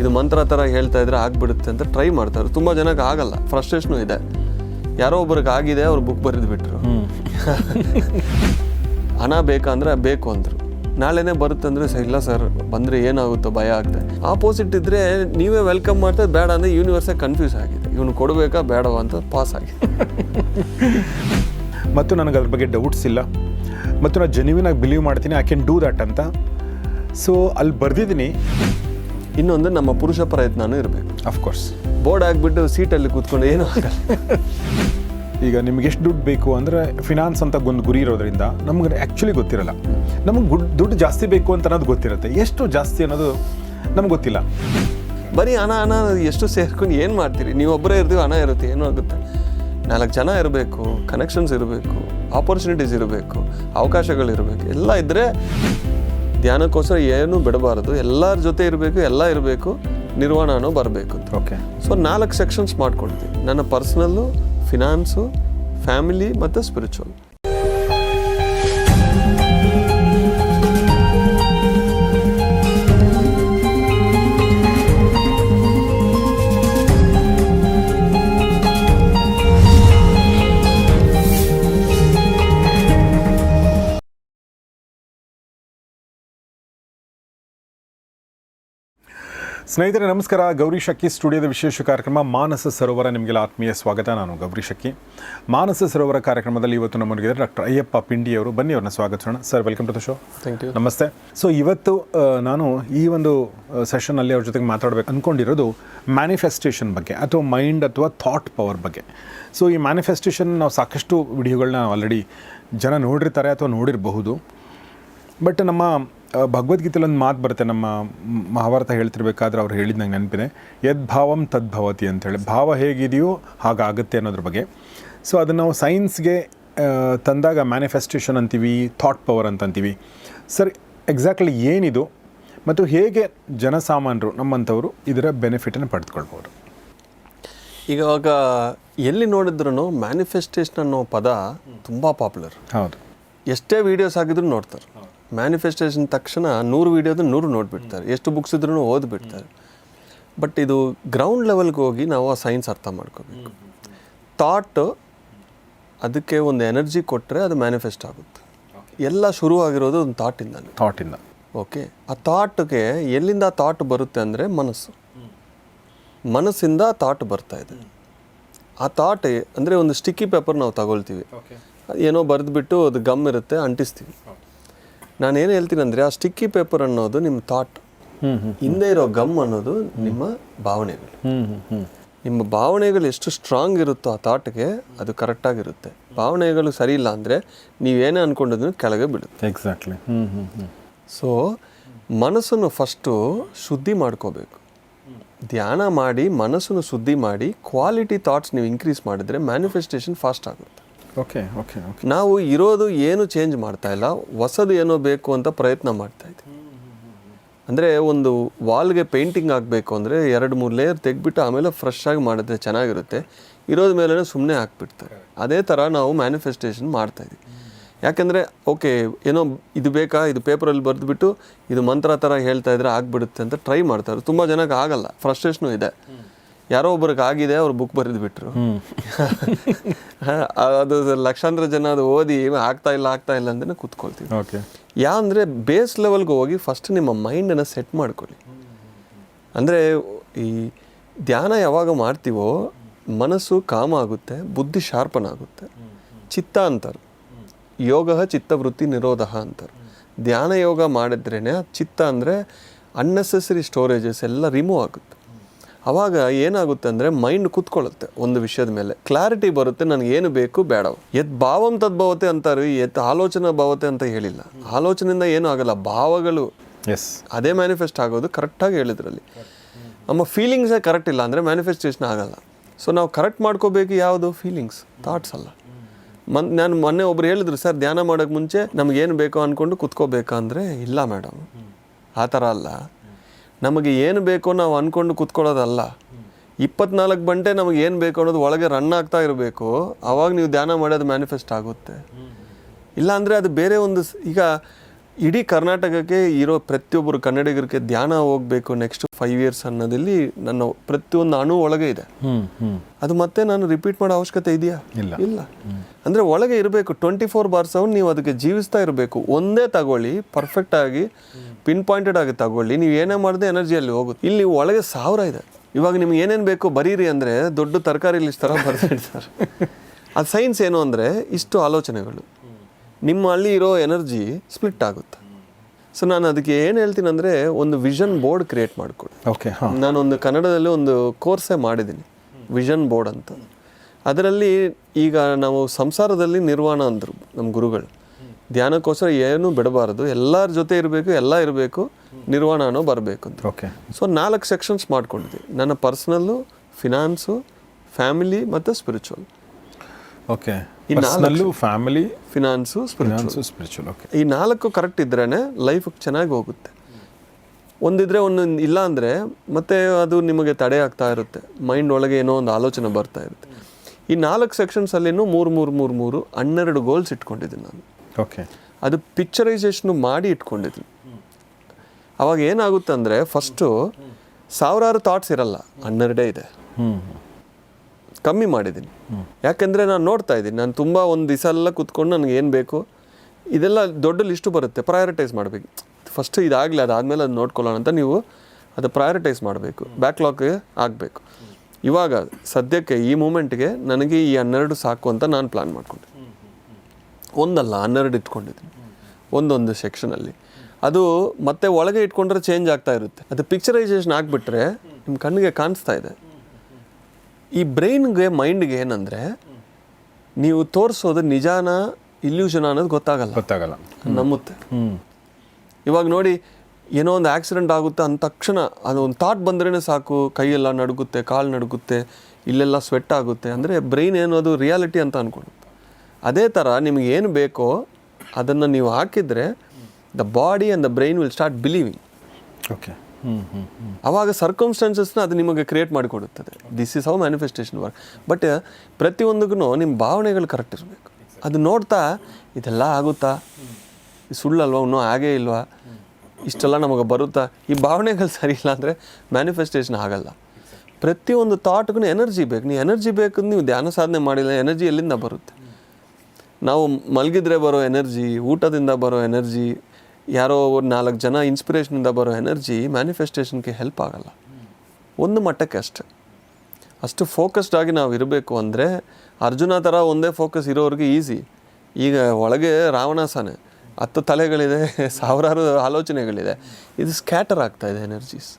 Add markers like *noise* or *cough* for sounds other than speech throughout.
ಇದು ಮಂತ್ರ ಥರ ಹೇಳ್ತಾ ಇದ್ರೆ ಆಗಿಬಿಡುತ್ತೆ ಅಂತ ಟ್ರೈ ಮಾಡ್ತಾರೆ ತುಂಬ ಜನಕ್ಕೆ ಆಗಲ್ಲ. ಫ್ರಸ್ಟ್ರೇಷನು ಇದೆ. ಯಾರೋ ಒಬ್ರಿಗೆ ಆಗಿದೆ ಅವ್ರು ಬುಕ್ ಬರೆದು ಬಿಟ್ರು. *laughs* ಹಣ ಬೇಕಂದ್ರೆ ಬೇಕು ಅಂದರು. ನಾಳೆನೇ ಬರುತ್ತೆ ಅಂದರೆ ಸರ್ ಇಲ್ಲ ಸರ್ ಬಂದರೆ ಏನಾಗುತ್ತೋ ಭಯ ಆಗ್ತದೆ ಆಪೋಸಿಟ್ ಇದ್ದರೆ ನೀವೇ ವೆಲ್ಕಮ್ ಮಾಡ್ತಾ ಬೇಡ ಅಂದರೆ ಯೂನಿವರ್ಸೇ ಕನ್ಫ್ಯೂಸ್ ಆಗಿದೆ. ಇವನು ಕೊಡಬೇಕಾ ಬೇಡವಾ ಅಂತ ಪಾಸ್ ಆಗಿದೆ. *laughs* ಮತ್ತು ನನಗೆ ಅದ್ರ ಬಗ್ಗೆ ಡೌಟ್ಸ್ ಇಲ್ಲ. ಮತ್ತು ನಾನು ಜೆನ್ಯೂನಾಗಿ ಬಿಲೀವ್ ಮಾಡ್ತೀನಿ ಐ ಕ್ಯಾನ್ ಡೂ ದಟ್ ಅಂತ. ಸೊ ಅಲ್ಲಿ ಬರೆದಿದ್ದೀನಿ. ಇನ್ನೊಂದು ನಮ್ಮ ಪುರುಷ ಪ್ರಯತ್ನನೂ ಇರಬೇಕು. ಅಫ್ಕೋರ್ಸ್ ಬೋರ್ಡ್ ಆಗಿಬಿಟ್ಟು ಸೀಟಲ್ಲಿ ಕೂತ್ಕೊಂಡು ಏನೂ ಆಗಲ್ಲ. *laughs* ಈಗ ನಿಮ್ಗೆ ಎಷ್ಟು ದುಡ್ಡು ಬೇಕು ಅಂದರೆ ಫಿನಾನ್ಸ್ ಅಂತ ಒಂದು ಗುರಿ ಇರೋದ್ರಿಂದ ನಮ್ಗೆ ಆ್ಯಕ್ಚುಲಿ ಗೊತ್ತಿರಲ್ಲ. ನಮಗೆ ಗುಡ್ ದುಡ್ಡು ಜಾಸ್ತಿ ಬೇಕು ಅಂತ ಅನ್ನೋದು ಗೊತ್ತಿರುತ್ತೆ. ಎಷ್ಟು ಜಾಸ್ತಿ ಅನ್ನೋದು ನಮ್ಗೆ ಗೊತ್ತಿಲ್ಲ. ಬರೀ ಹಣ ಹಣ ಎಷ್ಟು ಸೇರ್ಕೊಂಡು ಏನು ಮಾಡ್ತೀರಿ? ನೀವು ಒಬ್ಬರೇ ಇರ್ತೀವಿ ಹಣ ಇರುತ್ತೆ ಏನೂ ಆಗುತ್ತೆ. ನಾಲ್ಕು ಜನ ಇರಬೇಕು ಕನೆಕ್ಷನ್ಸ್ ಇರಬೇಕು ಆಪರ್ಚುನಿಟೀಸ್ ಇರಬೇಕು ಅವಕಾಶಗಳಿರಬೇಕು ಎಲ್ಲ ಇದ್ದರೆ ಧ್ಯಾನಕ್ಕೋಸ್ಕರ ಏನೂ ಬಿಡಬಾರದು. ಎಲ್ಲರ ಜೊತೆ ಇರಬೇಕು ಎಲ್ಲ ಇರಬೇಕು ನಿರ್ವಾಣನೂ ಬರಬೇಕು. ಓಕೆ. ಸೊ ನಾಲ್ಕು ಸೆಕ್ಷನ್ಸ್ ಮಾಡ್ಕೊಳ್ತೀನಿ ನನ್ನ ಪರ್ಸ್ನಲ್ಲು ಫಿನಾನ್ಸು ಫ್ಯಾಮಿಲಿ ಮತ್ತು ಸ್ಪಿರಿಚುವಲ್ ಸ್ನೇಹಿತರೆ ನಮಸ್ಕಾರ. ಗೌರಿ ಶಕ್ಕಿ ಸ್ಟುಡಿಯೋದ ವಿಶೇಷ ಕಾರ್ಯಕ್ರಮ ಮಾನಸ ಸರೋವರ. ನಿಮಗೆಲ್ಲ ಆತ್ಮೀಯ ಸ್ವಾಗತ. ನಾನು ಗೌರಿ ಶಕ್ಕಿ ಮಾನಸ ಸರೋವರ ಕಾರ್ಯಕ್ರಮದಲ್ಲಿ ಇವತ್ತು ನಮ್ಮೊಂದಿಗೆ ಡಾಕ್ಟರ್ ಅಯ್ಯಪ್ಪ ಪಿಂಡಿಯವರು ಬನ್ನಿ ಅವ್ರನ್ನ ಸ್ವಾಗತಿಸೋಣ. Sir welcome to the show. Thank you ನಮಸ್ತೆ. ಸೊ ಇವತ್ತು ನಾನು ಈ ಒಂದು ಸೆಷನಲ್ಲಿ ಅವ್ರ ಜೊತೆಗೆ ಮಾತಾಡಬೇಕು ಅಂದ್ಕೊಂಡಿರೋದು ಮ್ಯಾನಿಫೆಸ್ಟೇಷನ್ ಬಗ್ಗೆ ಅಥವಾ ಮೈಂಡ್ ಅಥವಾ ಥಾಟ್ ಪವರ್ ಬಗ್ಗೆ. ಸೊ ಈ ಮ್ಯಾನಿಫೆಸ್ಟೇಷನ್ ನಾವು ಸಾಕಷ್ಟು ವಿಡಿಯೋಗಳನ್ನ ಆಲ್ರೆಡಿ ಜನ ನೋಡಿರ್ತಾರೆ ಅಥವಾ ನೋಡಿರಬಹುದು. ಬಟ್ ನಮ್ಮ ಭಗವದ್ಗೀತೆಯಲ್ಲಿ ಒಂದು ಮಾತು ಬರುತ್ತೆ ನಮ್ಮ ಮಹಾಭಾರತ ಹೇಳ್ತಿರ್ಬೇಕಾದ್ರೆ ಅವ್ರು ಹೇಳಿದ ನಂಗೆ ನೆನಪಿದೆ. ಯದ್ಭಾವಂ ತದ್ಭವತಿ ಅಂತೇಳಿ ಭಾವ ಹೇಗಿದೆಯೋ ಹಾಗಾಗುತ್ತೆ ಅನ್ನೋದ್ರ ಬಗ್ಗೆ. ಸೊ ಅದನ್ನು ನಾವು ಸೈನ್ಸ್ಗೆ ತಂದಾಗ ಮ್ಯಾನಿಫೆಸ್ಟೇಷನ್ ಅಂತೀವಿ ಥಾಟ್ ಪವರ್ ಅಂತಂತೀವಿ ಸರ್ ಎಕ್ಸಾಕ್ಟ್ಲಿ ಏನಿದು? ಮತ್ತು ಹೇಗೆ ಜನಸಾಮಾನ್ಯರು ನಮ್ಮಂಥವರು ಇದರ ಬೆನಿಫಿಟನ್ನು ಪಡೆದುಕೊಳ್ಬೋದು ಇವಾಗ ಎಲ್ಲಿ ನೋಡಿದ್ರು ಮ್ಯಾನಿಫೆಸ್ಟೇಷನ್ ಅನ್ನೋ ಪದ ತುಂಬ ಪಾಪ್ಯುಲರ್ ಹೌದು. ಎಷ್ಟೇ ವೀಡಿಯೋಸ್ ಆಗಿದ್ರು ನೋಡ್ತಾರೆ. ಮ್ಯಾನಿಫೆಸ್ಟೇಷನ್ ತಕ್ಷಣ ನೂರು ವೀಡಿಯೋದು ನೂರು ನೋಡಿಬಿಡ್ತಾರೆ. ಎಷ್ಟು ಬುಕ್ಸ್ ಇದ್ರೂ ಓದ್ಬಿಡ್ತಾರೆ. ಬಟ್ ಇದು ಗ್ರೌಂಡ್ ಲೆವೆಲ್ಗೆ ಹೋಗಿ ನಾವು ಆ ಸೈನ್ಸ್ ಅರ್ಥ ಮಾಡ್ಕೋಬೇಕು. ಥಾಟ್ ಅದಕ್ಕೆ ಒಂದು ಎನರ್ಜಿ ಕೊಟ್ಟರೆ ಅದು ಮ್ಯಾನಿಫೆಸ್ಟ್ ಆಗುತ್ತೆ. ಎಲ್ಲ ಶುರು ಆಗಿರೋದು ಒಂದು ಥಾಟಿಂದ ಥಾಟಿಂದ ಓಕೆ ಆ ಥಾಟ್ಗೆ ಎಲ್ಲಿಂದ ಥಾಟ್ ಬರುತ್ತೆ ಅಂದರೆ ಮನಸ್ಸು. ಮನಸ್ಸಿಂದ ಥಾಟ್ ಬರ್ತಾ ಇದೆ. ಆ ಥಾಟ್ ಅಂದರೆ ಒಂದು ಸ್ಟಿಕ್ಕಿ ಪೇಪರ್ ನಾವು ತಗೊಳ್ತೀವಿ. ಏನೋ ಬರೆದ್ಬಿಟ್ಟು ಅದು ಗಮ್ ಇರುತ್ತೆ ಅಂಟಿಸ್ತೀವಿ. ನಾನು ಏನು ಹೇಳ್ತೀನಿ ಅಂದರೆ ಆ ಸ್ಟಿಕ್ಕಿ ಪೇಪರ್ ಅನ್ನೋದು ನಿಮ್ಮ ಥಾಟ್ ಹಿಂದೆ ಇರೋ ಗಮ್ ಅನ್ನೋದು ನಿಮ್ಮ ಭಾವನೆಗಳು. ನಿಮ್ಮ ಭಾವನೆಗಳು ಎಷ್ಟು ಸ್ಟ್ರಾಂಗ್ ಇರುತ್ತೋ ಆ ಥಾಟ್ಗೆ ಅದು ಕರೆಕ್ಟಾಗಿರುತ್ತೆ ಭಾವನೆಗಳು ಸರಿ ಇಲ್ಲ ಅಂದರೆ ನೀವೇನೇ ಅಂದ್ಕೊಂಡಿದ್ರು ಕೆಳಗೆ ಬಿಡುತ್ತೆ ಎಕ್ಸಾಕ್ಟ್ಲಿ ಸೊ ಮನಸ್ಸನ್ನು ಫಸ್ಟು ಶುದ್ಧಿ ಮಾಡ್ಕೋಬೇಕು. ಧ್ಯಾನ ಮಾಡಿ ಮನಸ್ಸನ್ನು ಶುದ್ಧಿ ಮಾಡಿ ಕ್ವಾಲಿಟಿ ಥಾಟ್ಸ್ ನೀವು ಇನ್ಕ್ರೀಸ್ ಮಾಡಿದ್ರೆ ಮ್ಯಾನಿಫೆಸ್ಟೇಷನ್ ಫಾಸ್ಟ್ ಆಗುತ್ತೆ. ಓಕೆ ಓಕೆ ನಾವು ಇರೋದು ಏನು ಚೇಂಜ್ ಮಾಡ್ತಾ ಇಲ್ಲ, ಹೊಸದು ಏನೋ ಬೇಕು ಅಂತ ಪ್ರಯತ್ನ ಮಾಡ್ತಾ ಇದ್ದೀವಿ ಅಂದರೆ ಒಂದು ವಾಲ್ಗೆ ಪೇಂಟಿಂಗ್ ಆಗಬೇಕು ಅಂದರೆ ಎರಡು, ಮೂರು ಲೇಯರ್ ತೆಗ್ಬಿಟ್ಟು ಆಮೇಲೆ ಫ್ರೆಶ್ ಆಗಿ ಮಾಡಿದ್ರೆ ಚೆನ್ನಾಗಿರುತ್ತೆ. ಇರೋದ ಮೇಲೆ ಸುಮ್ಮನೆ ಹಾಕ್ಬಿಡ್ತಾರೆ. ಅದೇ ಥರ ನಾವು ಮ್ಯಾನಿಫೆಸ್ಟೇಷನ್ ಮಾಡ್ತಾ ಇದ್ದೀವಿ ಯಾಕೆಂದರೆ, ಓಕೆ, ಏನೋ ಇದು ಬೇಕಾ, ಇದು ಪೇಪರಲ್ಲಿ ಬರೆದ್ಬಿಟ್ಟು ಇದು ಮಂತ್ರ ಥರ ಹೇಳ್ತಾ ಇದ್ರೆ ಆಗಿಬಿಡುತ್ತೆ ಅಂತ ಟ್ರೈ ಮಾಡ್ತಾರೆ ತುಂಬ ಜನಕ್ಕೆ ಆಗಲ್ಲ ಫ್ರಸ್ಟ್ರೇಷನು ಇದೆ. ಯಾರೋ ಒಬ್ರಿಗೆ ಆಗಿದೆ ಅವ್ರು ಬುಕ್ ಬರೆದು ಬಿಟ್ರು. *laughs* ಅದು ಲಕ್ಷಾಂತರ ಜನ ಅದು ಓದಿ ಆಗ್ತಾ ಇಲ್ಲ ಆಗ್ತಾ ಇಲ್ಲ ಅಂದ್ರೆ ಕೂತ್ಕೊಳ್ತೀವಿ. ಓಕೆ ಯಾ ಅಂದರೆ ಬೇಸ್ ಲೆವೆಲ್ಗೆ ಹೋಗಿ ಫಸ್ಟ್ ನಿಮ್ಮ ಮೈಂಡನ್ನು ಸೆಟ್ ಮಾಡ್ಕೊಳ್ಳಿ. ಅಂದರೆ ಈ ಧ್ಯಾನ ಯಾವಾಗ ಮಾಡ್ತೀವೋ ಮನಸ್ಸು ಕಾಮ ಆಗುತ್ತೆ ಬುದ್ಧಿ ಶಾರ್ಪನ್ ಆಗುತ್ತೆ. ಚಿತ್ತ ಅಂತಾರೆ. ಯೋಗ ಚಿತ್ತವೃತ್ತಿ ನಿರೋಧ ಅಂತಾರೆ. ಧ್ಯಾನ ಯೋಗ ಮಾಡಿದ್ರೇ ಚಿತ್ತ ಅಂದರೆ ಅನ್ನೆಸೆಸರಿ ಸ್ಟೋರೇಜಸ್ ಎಲ್ಲ ರಿಮೂವ್ ಆಗುತ್ತೆ. ಅವಾಗ ಏನಾಗುತ್ತೆ ಅಂದರೆ ಮೈಂಡ್ ಕೂತ್ಕೊಳ್ಳುತ್ತೆ ಒಂದು ವಿಷಯದ ಮೇಲೆ. ಕ್ಲಾರಿಟಿ ಬರುತ್ತೆ ನನಗೆ ಏನು ಬೇಕು ಬೇಡ ಎತ್ ಭಾವಂ ತದ್ಭವತೆ ಅಂತಾರೆ ಎತ್ ಆಲೋಚನಾ ಭಾವತೆ ಅಂತ ಹೇಳಿಲ್ಲ. ಆಲೋಚನೆಯಿಂದ ಏನೂ ಆಗಲ್ಲ ಭಾವಗಳು. ಎಸ್ ಅದೇ ಮ್ಯಾನಿಫೆಸ್ಟ್ ಆಗೋದು ಕರೆಕ್ಟಾಗಿ ಹೇಳಿದ್ರಲ್ಲಿ. ನಮ್ಮ ಫೀಲಿಂಗ್ಸೇ ಕರೆಕ್ಟ್ ಇಲ್ಲ ಅಂದರೆ ಮ್ಯಾನಿಫೆಸ್ಟೇಷನ್ ಆಗಲ್ಲ. ಸೊ ನಾವು ಕರೆಕ್ಟ್ ಮಾಡ್ಕೋಬೇಕು ಯಾವುದು? ಫೀಲಿಂಗ್ಸ್ ಥಾಟ್ಸ್ ಅಲ್ಲ. ಮನ್ ನಾನು ಮೊನ್ನೆ ಒಬ್ರು ಹೇಳಿದ್ರು ಸರ್ ಧ್ಯಾನ ಮಾಡೋಕ್ಕೆ ಮುಂಚೆ ನಮಗೇನು ಬೇಕೋ ಅಂದ್ಕೊಂಡು ಕುತ್ಕೋಬೇಕಂದ್ರೆ ಇಲ್ಲ ಮೇಡಮ್ ಆ ಥರ ಅಲ್ಲ. ನಮಗೆ ಏನು ಬೇಕೋ ನಾವು ಅಂದ್ಕೊಂಡು ಕುತ್ಕೊಳ್ಳೋದಲ್ಲ. ಇಪ್ಪತ್ನಾಲ್ಕು ಗಂಟೆ ನಮಗೆ ಏನು ಬೇಕು ಅನ್ನೋದು ಒಳಗೆ ರನ್ ಆಗ್ತಾ ಇರಬೇಕು. ಆವಾಗ ನೀವು ಧ್ಯಾನ ಮಾಡೋದು ಮ್ಯಾನಿಫೆಸ್ಟ್ ಆಗುತ್ತೆ. ಇಲ್ಲಾಂದರೆ ಅದು ಬೇರೆ ಒಂದು ಈಗ ಇಡೀ ಕರ್ನಾಟಕಕ್ಕೆ ಇರೋ ಪ್ರತಿಯೊಬ್ಬರು ಕನ್ನಡಿಗರಿಗೆ ಧ್ಯಾನ ಹೋಗಬೇಕು ನೆಕ್ಸ್ಟ್ ಫೈವ್ ಇಯರ್ಸ್ ಅನ್ನೋದಲ್ಲಿ ನನ್ನ ಪ್ರತಿಯೊಂದು ಅಣು ಒಳಗೆ ಇದೆ. ಅದು ಮತ್ತೆ ನಾನು ರಿಪೀಟ್ ಮಾಡೋ ಅವಶ್ಯಕತೆ ಇದೆಯಾ? ಇಲ್ಲ. ಇಲ್ಲ. ಅಂದರೆ ಒಳಗೆ ಇರಬೇಕು ಟ್ವೆಂಟಿ ಫೋರ್ ಬಾರ್ ಸೆವೆನ್ ನೀವು ಅದಕ್ಕೆ ಜೀವಿಸ್ತಾ ಇರಬೇಕು. ಒಂದೇ ತಗೊಳ್ಳಿ ಪರ್ಫೆಕ್ಟ್ ಆಗಿ ಪಿನ್ ಪಾಯಿಂಟೆಡ್ ಆಗಿ ತಗೊಳ್ಳಿ. ನೀವು ಏನೇ ಮಾಡಿದೆ ಎನರ್ಜಿಯಲ್ಲಿ ಹೋಗುತ್ತೆ. ಇಲ್ಲಿ ಒಳಗೆ ಸಾವಿರ ಇದೆ. ಇವಾಗ ನಿಮ್ಗೆ ಏನೇನು ಬೇಕು ಬರೀರಿ ಅಂದರೆ ದೊಡ್ಡ ತರಕಾರಿ ಲಿಸ್ಟ್ ಥರ ಸರ್ ಅದು ಸೈನ್ಸ್ ಏನು ಅಂದರೆ ಇಷ್ಟು ಆಲೋಚನೆಗಳು. ನಿಮ್ಮ ಅಲ್ಲಿ ಇರೋ ಎನರ್ಜಿ ಸ್ಪ್ಲಿಟ್ ಆಗುತ್ತೆ. ಸೊ ನಾನು ಅದಕ್ಕೆ ಏನು ಹೇಳ್ತೀನಿ ಅಂದರೆ ಒಂದು ವಿಷನ್ ಬೋರ್ಡ್ ಕ್ರಿಯೇಟ್ ಮಾಡಿಕೊಡಿ. ಓಕೆ ನಾನು ನಾನೊಂದು ಕನ್ನಡದಲ್ಲಿ ಒಂದು ಕೋರ್ಸೇ ಮಾಡಿದ್ದೀನಿ. ವಿಷನ್ ಬೋರ್ಡ್ ಅಂತ. ಅದರಲ್ಲಿ ಈಗ ನಾವು ಸಂಸಾರದಲ್ಲಿ ನಿರ್ವಾಣ ಅಂದರು ನಮ್ಮ ಗುರುಗಳು. ಧ್ಯಾನಕ್ಕೋಸ್ಕರ ಏನೂ ಬಿಡಬಾರದು. ಎಲ್ಲರ ಜೊತೆ ಇರಬೇಕು ಎಲ್ಲ ಇರಬೇಕು ನಿರ್ವಾಣ ಅನ್ನೋ ಬರಬೇಕು ಅಂತ. ಓಕೆ ಸೊ ನಾಲ್ಕು ಸೆಕ್ಷನ್ಸ್ ಮಾಡ್ಕೊಂಡಿದ್ದೆ. ನನ್ನ ಪರ್ಸ್ನಲ್ಲು ಫಿನಾನ್ಸು ಫ್ಯಾಮಿಲಿ ಮತ್ತು ಸ್ಪಿರಿಚುವಲ್ ಓಕೆ ಈ ನಾಲ್ಕು- family finance spiritual spiritual okay ಈ ನಾಲ್ಕು ಕರೆಕ್ಟ್ ಇದ್ರೇ ಲೈಫ್ ಚೆನ್ನಾಗಿ ಹೋಗುತ್ತೆ. ಒಂದಿದ್ರೆ ಒಂದೊಂದು ಇಲ್ಲ ಅಂದರೆ ಮತ್ತೆ ಅದು ನಿಮಗೆ ತಡೆ ಆಗ್ತಾ ಇರುತ್ತೆ. ಮೈಂಡ್ ಒಳಗೆ ಏನೋ ಒಂದು ಆಲೋಚನೆ ಬರ್ತಾ ಇರುತ್ತೆ. ಈ ನಾಲ್ಕು ಸೆಕ್ಷನ್ಸಲ್ಲಿನೂ ಮೂರು ಮೂರು ಮೂರು ಮೂರು ಹನ್ನೆರಡು ಗೋಲ್ಸ್ ಇಟ್ಕೊಂಡಿದ್ದೀನಿ ನಾನು. ಓಕೆ ಅದು ಪಿಕ್ಚರೈಸೇಷನ್ ಮಾಡಿ ಇಟ್ಕೊಂಡಿದ್ದೀನಿ. ಅವಾಗ ಏನಾಗುತ್ತೆ ಅಂದರೆ ಫಸ್ಟು ಸಾವಿರಾರು ಥಾಟ್ಸ್ ಇರಲ್ಲ. ಹನ್ನೆರಡೇ ಇದೆ. ಕಮ್ಮಿ ಮಾಡಿದ್ದೀನಿ. ಯಾಕೆಂದರೆ ನಾನು ನೋಡ್ತಾ ಇದ್ದೀನಿ. ನಾನು ತುಂಬ ಒಂದು ದಿವಸ ಎಲ್ಲ ಕೂತ್ಕೊಂಡು ನನಗೆ ಏನು ಬೇಕು, ಇದೆಲ್ಲ ದೊಡ್ಡ ಲಿಸ್ಟು ಬರುತ್ತೆ. ಪ್ರಯಾರಿಟೈಸ್ ಮಾಡಬೇಕು. ಫಸ್ಟ್ ಇದಾಗಲಿ, ಅದಾದಮೇಲೆ ಅದು ನೋಡ್ಕೊಳ್ಳೋಣ ಅಂತ ನೀವು ಅದು ಪ್ರಯಾರಿಟೈಸ್ ಮಾಡಬೇಕು. ಬ್ಯಾಕ್ಲಾಗ್ ಆಗಬೇಕು. ಇವಾಗ ಸದ್ಯಕ್ಕೆ ಈ ಮೂಮೆಂಟ್ಗೆ ನನಗೆ ಈ ಹನ್ನೆರಡು ಸಾಕು ಅಂತ ನಾನು ಪ್ಲ್ಯಾನ್ ಮಾಡಿಕೊಂಡೆ. ಒಂದಲ್ಲ, ಹನ್ನೆರಡು ಇಟ್ಕೊಂಡಿದ್ದೀನಿ. ಒಂದೊಂದು ಸೆಕ್ಷನಲ್ಲಿ ಅದು ಮತ್ತೆ ಒಳಗೆ ಇಟ್ಕೊಂಡ್ರೆ ಚೇಂಜ್ ಆಗ್ತಾ ಇರುತ್ತೆ. ಅದು ಪಿಕ್ಚರೈಸೇಷನ್ ಆಗಿಬಿಟ್ರೆ ನಿಮ್ಮ ಕಣ್ಣಿಗೆ ಕಾಣಿಸ್ತಾ ಇದೆ. ಈ ಬ್ರೈನ್ಗೆ ಮೈಂಡ್ಗೆ ಏನಂದರೆ ನೀವು ತೋರಿಸೋದು ನಿಜಾನ ಇಲ್ಯೂಷನ್ ಅನ್ನೋದು ಗೊತ್ತಾಗಲ್ಲ. ಗೊತ್ತಾಗಲ್ಲ. ನಂಬುತ್ತೆ. ಇವಾಗ ನೋಡಿ ಏನೋ ಒಂದು ಆಕ್ಸಿಡೆಂಟ್ ಆಗುತ್ತೆ ಅಂದ ತಕ್ಷಣ ಅದು ಒಂದು ಥಾಟ್ ಬಂದ್ರೇ ಸಾಕು. ಕೈಯೆಲ್ಲ ನಡುಗುತ್ತೆ ಕಾಲು ನಡುಗುತ್ತೆ ಇಲ್ಲೆಲ್ಲ ಸ್ವೆಟ್ ಆಗುತ್ತೆ. ಅಂದರೆ ಬ್ರೈನ್ ಏನು ಅದು ರಿಯಾಲಿಟಿ ಅಂತ ಅಂದ್ಕೊಳ್ಳುತ್ತೆ ಅದೇ ಥರ ನಿಮಗೆ ಏನು ಬೇಕೋ ಅದನ್ನು ನೀವು ಹಾಕಿದರೆ the body and the brain will start believing okay ಅವಾಗ ಸರ್ಕಮ್ಸ್ಟಾನ್ಸಸ್ನ ಅದು ನಿಮಗೆ ಕ್ರಿಯೇಟ್ ಮಾಡಿಕೊಡುತ್ತದೆ. This is how manifestation work but ಪ್ರತಿಯೊಂದಕ್ಕೂ ನಿಮ್ಮ ಭಾವನೆಗಳು ಕರೆಕ್ಟ್ ಇರಬೇಕು. ಅದು ನೋಡ್ತಾ ಇದೆಲ್ಲ ಆಗುತ್ತಾ? ಸುಳ್ಳಲ್ವಾ? ಇನ್ನೂ ಹಾಗೇ ಇಲ್ವಾ? ಇಷ್ಟೆಲ್ಲ ನಮಗೆ ಬರುತ್ತಾ? ಈ ಭಾವನೆಗಳು ಸರಿ ಇಲ್ಲ ಅಂದರೆ ಮ್ಯಾನಿಫೆಸ್ಟೇಷನ್ ಆಗಲ್ಲ. ಪ್ರತಿಯೊಂದು ಥಾಟ್ಗೂ ಎನರ್ಜಿ ಬೇಕು. ನೀವು ಎನರ್ಜಿ ಬೇಕು ನೀವು ಧ್ಯಾನ ಸಾಧನೆ ಮಾಡಿಲ್ಲ ಎನರ್ಜಿ ಎಲ್ಲಿಂದ ಬರುತ್ತೆ? ನಾವು ಮಲಗಿದ್ರೆ ಬರೋ ಎನರ್ಜಿ ಊಟದಿಂದ ಬರೋ ಎನರ್ಜಿ ಯಾರೋ ಒಂದು ನಾಲ್ಕು ಜನ ಇನ್ಸ್ಪಿರೇಷನಿಂದ ಬರೋ ಎನರ್ಜಿ ಮ್ಯಾನಿಫೆಸ್ಟೇಷನ್ಗೆ ಹೆಲ್ಪ್ ಆಗಲ್ಲ. ಒಂದು ಮಟ್ಟಕ್ಕೆ ಅಷ್ಟೆ. ಅಷ್ಟು ಫೋಕಸ್ಡ್ ಆಗಿ ನಾವು ಇರಬೇಕು ಅಂದರೆ ಅರ್ಜುನ ಥರ ಒಂದೇ ಫೋಕಸ್ ಇರೋರಿಗೆ ಈಸಿ ಈಗ ಒಳಗೆ ರಾವಣಾಸನೆ, ಹತ್ತು ತಲೆಗಳಿದೆ, *laughs* ಸಾವಿರಾರು ಆಲೋಚನೆಗಳಿದೆ. ಇದು ಸ್ಕ್ಯಾಟರ್ ಆಗ್ತಾ ಇದೆ ಎನರ್ಜೀಸ್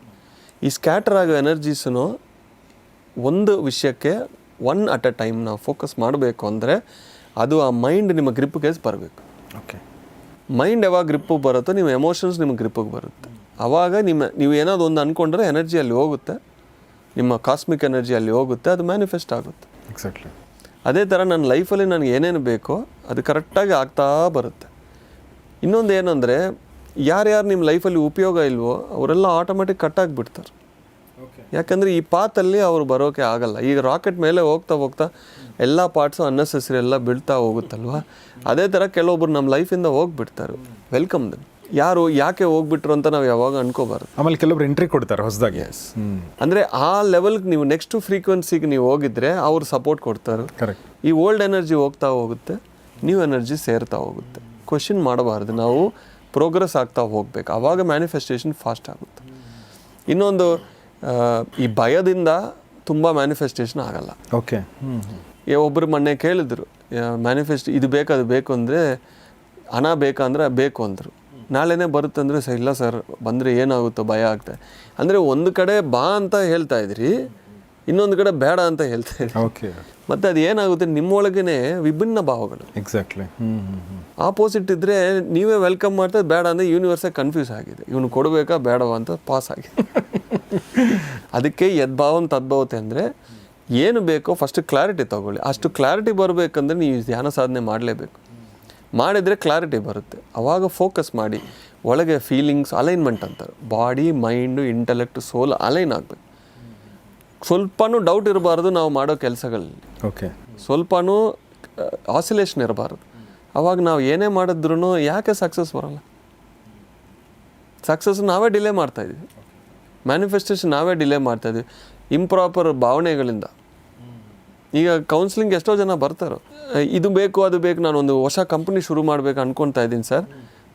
ಈ ಸ್ಕ್ಯಾಟರ್ ಆಗೋ ಎನರ್ಜೀಸನ್ನು ಒಂದು ವಿಷಯಕ್ಕೆ ಒನ್ ಅಟ್ ಅ ಟೈಮ್ ನಾವು ಫೋಕಸ್ ಮಾಡಬೇಕು ಅಂದರೆ ಅದು ಆ ಮೈಂಡ್ ನಿಮ್ಮ ಗ್ರಿಪ್ಗೆ ಬರಬೇಕು. ಓಕೆ ಮೈಂಡ್ ಯಾವಾಗ ಗ್ರಿಪ್ಪಿಗೆ ಬರುತ್ತೋ ನಿಮ್ಮ ಎಮೋಷನ್ಸ್ ನಿಮ್ಮ ಗ್ರಿಪ್ಪಿಗೆ ಬರುತ್ತೆ. ಆವಾಗ ನಿಮ್ಮ ನೀವು ಏನಾದ್ರು ಒಂದು ಅಂದ್ಕೊಂಡ್ರೆ ಎನರ್ಜಿ ಅಲ್ಲಿ ಹೋಗುತ್ತೆ. ನಿಮ್ಮ ಕಾಸ್ಮಿಕ್ ಎನರ್ಜಿ ಅಲ್ಲಿ ಹೋಗುತ್ತೆ ಅದು ಮ್ಯಾನಿಫೆಸ್ಟ್ ಆಗುತ್ತೆ. ಎಕ್ಸಾಕ್ಟ್ಲಿ ಅದೇ ಥರ ನನ್ನ ಲೈಫಲ್ಲಿ ನನಗೆ ಏನೇನು ಬೇಕೋ ಅದು ಕರೆಕ್ಟಾಗಿ ಆಗ್ತಾ ಬರುತ್ತೆ. ಇನ್ನೊಂದು ಏನಂದರೆ ಯಾರ್ಯಾರು ನಿಮ್ಮ ಲೈಫಲ್ಲಿ ಉಪಯೋಗ ಇಲ್ವೋ ಅವರೆಲ್ಲ ಆಟೋಮೆಟಿಕ್ ಕಟ್ ಆಗಿಬಿಡ್ತಾರೆ. ಯಾಕಂದರೆ ಈ ಪಾತಲ್ಲಿ ಅವ್ರು ಬರೋಕೆ ಆಗಲ್ಲ. ಈಗ ರಾಕೆಟ್ ಮೇಲೆ ಹೋಗ್ತಾ ಹೋಗ್ತಾ ಎಲ್ಲ ಪಾರ್ಟ್ಸು ಅನ್ನೆಸೆಸರಿ ಎಲ್ಲ ಬೀಳ್ತಾ ಹೋಗುತ್ತಲ್ವಾ? ಅದೇ ಥರ ಕೆಲವೊಬ್ರು ನಮ್ಮ ಲೈಫಿಂದ ಹೋಗ್ಬಿಡ್ತಾರೆ. ವೆಲ್ಕಮ್ ದಮ್ ಯಾರು ಯಾಕೆ ಹೋಗ್ಬಿಟ್ರು ಅಂತ ನಾವು ಯಾವಾಗ ಅನ್ಕೋಬಾರ್ದು. ಆಮೇಲೆ ಕೆಲವೊಬ್ರು ಎಂಟ್ರಿ ಕೊಡ್ತಾರೆ ಹೊಸದಾಗಿ. ಎಸ್ ಅಂದರೆ ಆ ಲೆವೆಲ್ಗೆ ನೀವು ನೆಕ್ಸ್ಟ್ ಫ್ರೀಕ್ವೆನ್ಸಿಗೆ ನೀವು ಹೋಗಿದ್ರೆ ಅವ್ರು ಸಪೋರ್ಟ್ ಕೊಡ್ತಾರೆ. ಕರೆಕ್ಟ್ ಈ ಓಲ್ಡ್ ಎನರ್ಜಿ ಹೋಗ್ತಾ ಹೋಗುತ್ತೆ ನ್ಯೂ ಎನರ್ಜಿ ಸೇರ್ತಾ ಹೋಗುತ್ತೆ. ಕ್ವಶನ್ ಮಾಡಬಾರ್ದು. ನಾವು ಪ್ರೋಗ್ರೆಸ್ ಆಗ್ತಾ ಹೋಗ್ಬೇಕು. ಆವಾಗ ಮ್ಯಾನಿಫೆಸ್ಟೇಷನ್ ಫಾಸ್ಟ್ ಆಗುತ್ತೆ. ಇನ್ನೊಂದು ಈ ಭಯದಿಂದ ತುಂಬ ಮ್ಯಾನಿಫೆಸ್ಟೇಷನ್ ಆಗಲ್ಲ. ಓಕೆ ಒಬ್ರು ಮೊನ್ನೆ ಕೇಳಿದ್ರು ಮ್ಯಾನಿಫೆಸ್ಟ್ ಇದು ಬೇಕು ಅದು ಬೇಕು ಅಂದರೆ ಹಣ ಬೇಕಂದ್ರೆ ಬೇಕು ಅಂದರು. ನಾಳೆನೇ ಬರುತ್ತೆ ಅಂದರೆ ಸರ್ ಇಲ್ಲ ಸರ್ ಬಂದರೆ ಏನಾಗುತ್ತೋ ಭಯ ಆಗ್ತದೆ ಅಂದರೆ ಒಂದು ಕಡೆ ಬಾ ಅಂತ ಹೇಳ್ತಾ ಇದ್ರಿ ಇನ್ನೊಂದು ಕಡೆ ಬೇಡ ಅಂತ ಹೇಳ್ತಾ ಇದ್ರಿ. ಓಕೆ ಮತ್ತು ಅದು ಏನಾಗುತ್ತೆ ನಿಮ್ಮೊಳಗೇ ವಿಭಿನ್ನ ಭಾವಗಳು. ಎಕ್ಸಾಕ್ಟ್ಲಿ ಆಪೋಸಿಟ್ ಇದ್ದರೆ ನೀವೇ ವೆಲ್ಕಮ್ ಮಾಡ್ತಾ ಬೇಡ ಅಂದರೆ ಯೂನಿವರ್ಸೇ ಕನ್ಫ್ಯೂಸ್ ಆಗಿದೆ. ಇವನು ಕೊಡಬೇಕಾ ಬೇಡವಾ ಅಂತ ಪಾಸ್ ಆಗಿದೆ. *laughs* ಅದಕ್ಕೆ ಯದ್ಭಾವಂ ತದ್ಭವತೆ ಅಂದರೆ ಏನು ಬೇಕೋ ಫಸ್ಟ್ ಕ್ಲಾರಿಟಿ ತಗೊಳ್ಳಿ. ಅಷ್ಟು ಕ್ಲಾರಿಟಿ ಬರಬೇಕಂದ್ರೆ ನೀವು ಧ್ಯಾನ ಸಾಧನೆ ಮಾಡಲೇಬೇಕು. ಮಾಡಿದರೆ ಕ್ಲಾರಿಟಿ ಬರುತ್ತೆ. ಆವಾಗ ಫೋಕಸ್ ಮಾಡಿ ಒಳಗೆ ಫೀಲಿಂಗ್ಸ್ ಅಲೈನ್ಮೆಂಟ್ ಅಂತಾರೆ. Body mind intellect soul align ಆಗಬೇಕು. ಸ್ವಲ್ಪನೂ ಡೌಟ್ ಇರಬಾರ್ದು ನಾವು ಮಾಡೋ ಕೆಲಸಗಳಲ್ಲಿ. ಓಕೆ ಸ್ವಲ್ಪನೂ ಆಸಿಲೇಷನ್ ಇರಬಾರ್ದು. ಅವಾಗ ನಾವು ಏನೇ ಮಾಡಿದ್ರು ಯಾಕೆ ಸಕ್ಸಸ್ ಬರಲ್ಲ? ಸಕ್ಸಸ್ ನಾವೇ ಡಿಲೇ ಮಾಡ್ತಾಯಿದ್ವಿ ಮ್ಯಾನಿಫೆಸ್ಟೇಷನ್ ನಾವೇ ಡಿಲೇ ಮಾಡ್ತಾಯಿದ್ವಿ ಇಂಪ್ರಾಪರ್ ಭಾವನೆಗಳಿಂದ. ಈಗ ಕೌನ್ಸಿಲಿಂಗ್ ಎಷ್ಟೋ ಜನ ಬರ್ತಾರೋ. ಇದು ಬೇಕು, ಅದು ಬೇಕು, ನಾನು ಒಂದು ಹೊಸ ಕಂಪ್ನಿ ಶುರು ಮಾಡಬೇಕು ಅನ್ಕೊತಾ ಇದ್ದೀನಿ ಸರ್.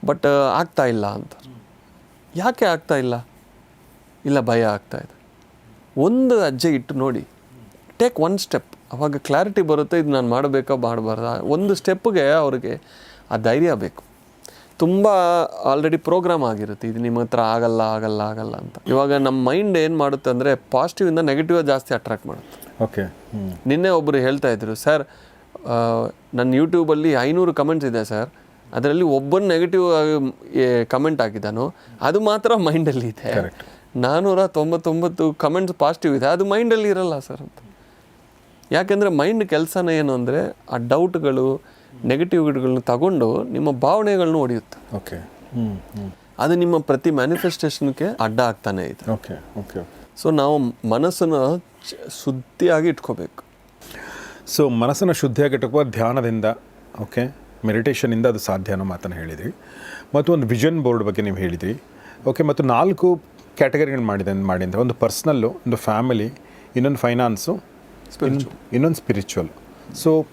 ಬಟ್ ಆಗ್ತಾ ಇಲ್ಲ ಅಂತ. ಯಾಕೆ ಆಗ್ತಾ ಇಲ್ಲ? ಇಲ್ಲ, ಭಯ ಆಗ್ತಾ ಇದೆ. ಒಂದು ಅಜ್ಜೆ ಇಟ್ಟು ನೋಡಿ ಟೇಕ್ ಒನ್ ಸ್ಟೆಪ್ ಅವಾಗ ಕ್ಲಾರಿಟಿ ಬರುತ್ತೆ, ಇದು ನಾನು ಮಾಡಬೇಕಾ, ಮಾಡಬಾರ್ದ? ಒಂದು ಸ್ಟೆಪ್ಗೆ ಅವ್ರಿಗೆ ಆ ಧೈರ್ಯ ಬೇಕು. ತುಂಬ ಆಲ್ರೆಡಿ ಪ್ರೋಗ್ರಾಮ್ ಆಗಿರುತ್ತೆ. ಇದು ನಿಮ್ಮ ಹತ್ರ ಆಗಲ್ಲ ಆಗಲ್ಲ ಆಗಲ್ಲ ಅಂತ. ಇವಾಗ ನಮ್ಮ ಮೈಂಡ್ ಏನು ಮಾಡುತ್ತೆ ಅಂದರೆ ಪಾಸಿಟಿವಿಂದ ನೆಗೆಟಿವ್ ಜಾಸ್ತಿ ಅಟ್ರಾಕ್ಟ್ ಮಾಡುತ್ತೆ. ಓಕೆ ನಿನ್ನೆ ಒಬ್ಬರು ಹೇಳ್ತಾ ಇದ್ರು ಸರ್ ನನ್ನ ಯೂಟ್ಯೂಬಲ್ಲಿ ಐನೂರು ಕಮೆಂಟ್ಸ್ ಇದೆ ಸರ್ ಅದರಲ್ಲಿ ಒಬ್ಬರು ನೆಗೆಟಿವ್ ಕಮೆಂಟ್ ಹಾಕಿದ್ದಾನೋ ಅದು ಮಾತ್ರ ಮೈಂಡಲ್ಲಿ ಇದೆ. ನಾನ್ನೂರ ತೊಂಬತ್ತೊಂಬತ್ತು ಕಮೆಂಟ್ಸ್ ಪಾಸಿಟಿವ್ ಇದೆ. ಅದು ಮೈಂಡಲ್ಲಿ ಇರಲ್ಲ ಸರ್ ಅಂತ. ಯಾಕೆಂದರೆ ಮೈಂಡ್ ಕೆಲಸನ ಏನು ಅಂದರೆ ಆ ಡೌಟ್ಗಳು ನೆಗೆಟಿವ್ಗಳನ್ನ ತಗೊಂಡು ನಿಮ್ಮ ಭಾವನೆಗಳನ್ನ ಹೊಡೆಯುತ್ತೆ ಓಕೆ ಹ್ಞೂ ಹ್ಞೂ ಅದು ನಿಮ್ಮ ಪ್ರತಿ ಮ್ಯಾನಿಫೆಸ್ಟೇಷನ್ಗೆ ಅಡ್ಡ ಆಗ್ತಾನೆ ಇದೆ. ಓಕೆ ಓಕೆ ಸೊ ನಾವು ಮನಸ್ಸನ್ನು ಶುದ್ಧಿಯಾಗಿ ಇಟ್ಕೋಬೇಕು. ಸೊ ಮನಸ್ಸನ್ನು ಶುದ್ಧಿಯಾಗಿಟ್ಟುವ ಧ್ಯಾನದಿಂದ ಓಕೆ ಮೆಡಿಟೇಷನಿಂದ ಅದು ಸಾಧ್ಯ ಅನ್ನೋ ಮಾತನ್ನು ಹೇಳಿದ್ರಿ. ಮತ್ತು ಒಂದು ವಿಷನ್ ಬೋರ್ಡ್ ಬಗ್ಗೆ ನೀವು ಹೇಳಿದ್ರಿ. ಓಕೆ ಮತ್ತು ನಾಲ್ಕು ಕ್ಯಾಟಗರಿಗಳು ಮಾಡಿದೆ ಮಾಡಿದ್ರೆ ಒಂದು ಪರ್ಸ್ನಲ್ಲು ಒಂದು ಫ್ಯಾಮಿಲಿ ಇನ್ನೊಂದು ಫೈನಾನ್ಸು ಇನ್ನೊಂದು ಸ್ಪಿರಿಚುವಲ್ ಸೊ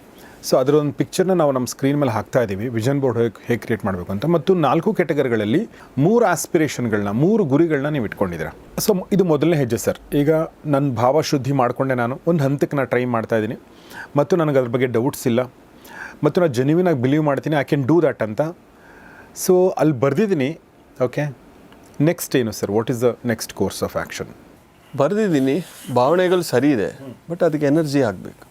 ಸೊ ಅದರ ಒಂದು ಪಿಕ್ಚರ್ನ ನಾವು ನಮ್ಮ ಸ್ಕ್ರೀನ್ ಮೇಲೆ ಹಾಕ್ತಾ ಇದ್ದೀವಿ. ವಿಷನ್ ಬೋರ್ಡ್ ಹೇಗೆ ಹೇಗೆ ಕ್ರಿಯೇಟ್ ಮಾಡಬೇಕು ಅಂತ. ಮತ್ತು ನಾಲ್ಕು ಕ್ಯಾಟಗರಿಗಳಲ್ಲಿ ಮೂರು ಆಸ್ಪಿರೇಷನ್ಗಳನ್ನ ಮೂರು ಗುರಿಗಳನ್ನ ನೀವು ಇಟ್ಕೊಂಡಿದ್ದೀರಾ. ಸೊ ಇದು ಮೊದಲನೇ ಹೆಜ್ಜೆ ಸರ್ ಈಗ ನನ್ನ ಭಾವ ಶುದ್ಧಿ ಮಾಡಿಕೊಂಡೆ ನಾನು. ಒಂದು ಹಂತಕ್ಕೆ ನಾನು ಟ್ರೈ ಮಾಡ್ತಾ ಇದ್ದೀನಿ. ಮತ್ತು ನನಗೆ ಅದ್ರ ಬಗ್ಗೆ ಡೌಟ್ಸ್ ಇಲ್ಲ. ಮತ್ತು ನಾನು ಜೆನ್ಯೂನಾಗಿ ಬಿಲೀವ್ ಮಾಡ್ತೀನಿ ಐ ಕ್ಯಾನ್ ಡೂ ದ್ಯಾಟ್ ಅಂತ. ಸೊ ಅಲ್ಲಿ ಬರೆದಿದ್ದೀನಿ. ಓಕೆ ನೆಕ್ಸ್ಟ್ ಏನು sir what is the next course of action ಬರೆದಿದ್ದೀನಿ. ಭಾವನೆಗಳು ಸರಿ ಇದೆ. ಬಟ್ ಅದಕ್ಕೆ ಎನರ್ಜಿ ಆಗಬೇಕು.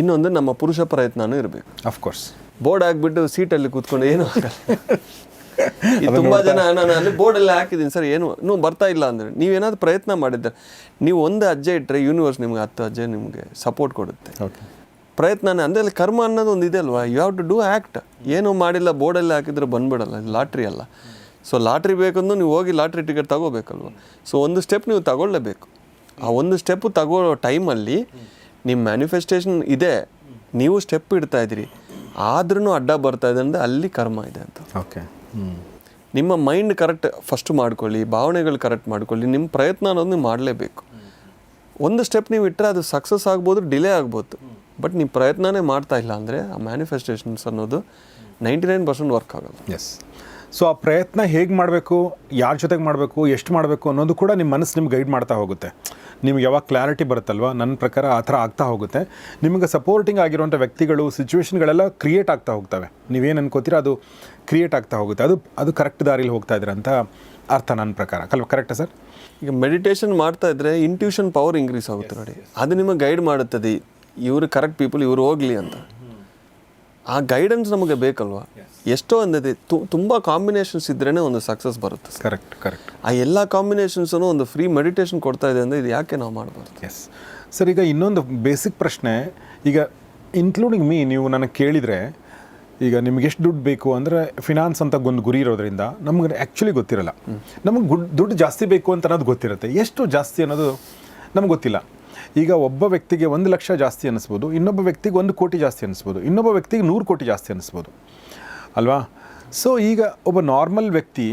ಇನ್ನೊಂದು ನಮ್ಮ ಪುರುಷ ಪ್ರಯತ್ನನೂ ಇರಬೇಕು. ಅಫ್ಕೋರ್ಸ್ ಬೋರ್ಡ್ ಹಾಕ್ಬಿಟ್ಟು ಸೀಟಲ್ಲಿ ಕೂತ್ಕೊಂಡು ಏನು ಆಗಲ್ಲ. *laughs* ತುಂಬ ಜನ ನಾನು ಅಲ್ಲಿ ಬೋರ್ಡಲ್ಲಿ ಹಾಕಿದ್ದೀನಿ ಸರ್ ಏನು ಇನ್ನೂ ಬರ್ತಾ ಇಲ್ಲ ಅಂದರೆ. ನೀವೇನಾದ್ರು ಪ್ರಯತ್ನ ಮಾಡಿದ್ರೆ ನೀವು ಒಂದು ಅಜ್ಜೆ ಇಟ್ಟರೆ ಯೂನಿವರ್ಸ್ ನಿಮ್ಗೆ ಹತ್ತು ಅಜ್ಜೆ ನಿಮಗೆ ಸಪೋರ್ಟ್ ಕೊಡುತ್ತೆ. ಪ್ರಯತ್ನ ಪ್ರಯತ್ನನೇ ಅಂದರೆ ಅಲ್ಲಿ ಕರ್ಮ ಅನ್ನೋದು ಒಂದು ಇದೆ ಅಲ್ವಾ? You have to do act ಏನು ಮಾಡಿಲ್ಲ ಬೋರ್ಡಲ್ಲಿ ಹಾಕಿದ್ರೆ ಬಂದ್ಬಿಡಲ್ಲ ಲಾಟ್ರಿ ಅಲ್ಲ. ಸೊ ಲಾಟ್ರಿ ಬೇಕಂದ್ರೂ ನೀವು ಹೋಗಿ ಲಾಟ್ರಿ ಟಿಕೆಟ್ ತಗೋಬೇಕಲ್ವ? ಸೊ ಒಂದು ಸ್ಟೆಪ್ ನೀವು ತಗೊಳ್ಳೇಬೇಕು. ಆ ಒಂದು ಸ್ಟೆಪ್ ತಗೋ ಟೈಮಲ್ಲಿ ನಿಮ್ಮ ಮ್ಯಾನಿಫೆಸ್ಟೇಷನ್ ಇದೆ. ನೀವು ಸ್ಟೆಪ್ ಇಡ್ತಾ ಇದ್ದೀರಿ. ಆದ್ರೂ ಅಡ್ಡ ಬರ್ತಾ ಇದೆ ಅಂದರೆ ಅಲ್ಲಿ ಕರ್ಮ ಇದೆ ಅಂತ. ಓಕೆ ನಿಮ್ಮ ಮೈಂಡ್ ಕರೆಕ್ಟ್ ಫಸ್ಟ್ ಮಾಡ್ಕೊಳ್ಳಿ ಭಾವನೆಗಳು ಕರೆಕ್ಟ್ ಮಾಡ್ಕೊಳ್ಳಿ ನಿಮ್ಮ ಪ್ರಯತ್ನ ಅನ್ನೋದು ನೀವು ಮಾಡಲೇಬೇಕು. ಒಂದು ಸ್ಟೆಪ್ ನೀವು ಇಟ್ಟರೆ ಅದು ಸಕ್ಸಸ್ ಆಗ್ಬೋದು ಡಿಲೇ ಆಗ್ಬೋದು. ಬಟ್ ನೀವು ಪ್ರಯತ್ನನೇ ಮಾಡ್ತಾ ಇಲ್ಲ ಅಂದರೆ ಆ ಮ್ಯಾನಿಫೆಸ್ಟೇಷನ್ಸ್ ಅನ್ನೋದು ನೈಂಟಿ ನೈನ್ ಪರ್ಸೆಂಟ್ ವರ್ಕ್ ಆಗಲ್ಲ. ಎಸ್ ಸೊ ಆ ಪ್ರಯತ್ನ ಹೇಗೆ ಮಾಡಬೇಕು ಯಾರ ಜೊತೆಗೆ ಮಾಡಬೇಕು ಎಷ್ಟು ಮಾಡಬೇಕು ಅನ್ನೋದು ಕೂಡ ನಿಮ್ಮ ಮನಸ್ಸು ನಿಮ್ಗೆ ಗೈಡ್ ಮಾಡ್ತಾ ಹೋಗುತ್ತೆ. ನಿಮ್ಗೆ ಯಾವಾಗ ಕ್ಲಾರಿಟಿ ಬರುತ್ತಲ್ವ? ನನ್ನ ಪ್ರಕಾರ ಆ ಥರ ಆಗ್ತಾ ಹೋಗುತ್ತೆ. ನಿಮಗೆ ಸಪೋರ್ಟಿಂಗ್ ಆಗಿರುವಂಥ ವ್ಯಕ್ತಿಗಳು ಸಿಚುವೇಶನ್ಗಳೆಲ್ಲ ಕ್ರಿಯೇಟ್ ಆಗ್ತಾ ಹೋಗ್ತವೆ. ನೀವೇನು ಅನ್ಕೋತೀರ? ಅದು ಕ್ರಿಯೇಟ್ ಆಗ್ತಾ ಹೋಗುತ್ತೆ. ಅದು ಅದು ಕರೆಕ್ಟ್ ದಾರಿಲಿ ಹೋಗ್ತಾ ಇದ್ದೀರ ಅಂತ ಅರ್ಥ ನನ್ನ ಪ್ರಕಾರ. ಕಲ್ವ ಕರೆಕ್ಟಾ ಸರ್? ಈಗ ಮೆಡಿಟೇಷನ್ ಮಾಡ್ತಾ ಇದ್ರೆ ಇಂಟ್ಯೂಷನ್ ಪವರ್ ಇನ್ಕ್ರೀಸ್ ಆಗುತ್ತೆ ನೋಡಿ. ಅದು ನಿಮಗೆ ಗೈಡ್ ಮಾಡುತ್ತದೆ. ಇವರು ಕರೆಕ್ಟ್ ಪೀಪಲ್ ಇವರು ಹೋಗಲಿ ಅಂತ. ಆ ಗೈಡೆನ್ಸ್ ನಮಗೆ ಬೇಕಲ್ವಾ? ಎಷ್ಟೋ ಅಂದದೆ ತುಂಬ ಕಾಂಬಿನೇಷನ್ಸ್ ಇದ್ರೇ ಒಂದು ಸಕ್ಸಸ್ ಬರುತ್ತೆ ಕರೆಕ್ಟ್ ಕರೆಕ್ಟ್ ಆ ಎಲ್ಲ ಕಾಂಬಿನೇಷನ್ಸನ್ನು ಒಂದು ಫ್ರೀ ಮೆಡಿಟೇಷನ್ ಕೊಡ್ತಾ ಇದೆ ಅಂದರೆ ಇದು ಯಾಕೆ ನಾವು ಮಾಡಬಾರ್ದು? ಎಸ್ ಸರ್ ಈಗ ಇನ್ನೊಂದು ಬೇಸಿಕ್ ಪ್ರಶ್ನೆ ಈಗ ಇನ್ಕ್ಲೂಡಿಂಗ್ ಮೀ ನೀವು ನನಗೆ ಕೇಳಿದರೆ ಈಗ ನಿಮ್ಗೆ ಎಷ್ಟು ದುಡ್ಡು ಬೇಕು ಅಂದರೆ ಫಿನಾನ್ಸ್ ಅಂತ ಒಂದು ಗುರಿ ಇರೋದ್ರಿಂದ ನಮ್ಗೆ ಆ್ಯಕ್ಚುಲಿ ಗೊತ್ತಿರಲ್ಲ. ನಮಗೆ ಗುಡ್ ದುಡ್ಡು ಜಾಸ್ತಿ ಬೇಕು ಅಂತ ಅನ್ನೋದು ಗೊತ್ತಿರುತ್ತೆ. ಎಷ್ಟು ಜಾಸ್ತಿ ಅನ್ನೋದು ನಮ್ಗೆ ಗೊತ್ತಿಲ್ಲ. ಈಗ ಒಬ್ಬ ವ್ಯಕ್ತಿಗೆ ಒಂದು ಲಕ್ಷ ಜಾಸ್ತಿ ಅನ್ನಿಸ್ಬೋದು ಇನ್ನೊಬ್ಬ ವ್ಯಕ್ತಿಗೆ ಒಂದು ಕೋಟಿ ಜಾಸ್ತಿ ಅನ್ನಿಸ್ಬೋದು ಇನ್ನೊಬ್ಬ ವ್ಯಕ್ತಿಗೆ ನೂರು ಕೋಟಿ ಜಾಸ್ತಿ ಅನ್ನಿಸ್ಬೋದು. ಅಲ್ವಾ? ಸೊ ಈಗ ಒಬ್ಬ ನಾರ್ಮಲ್ ವ್ಯಕ್ತಿ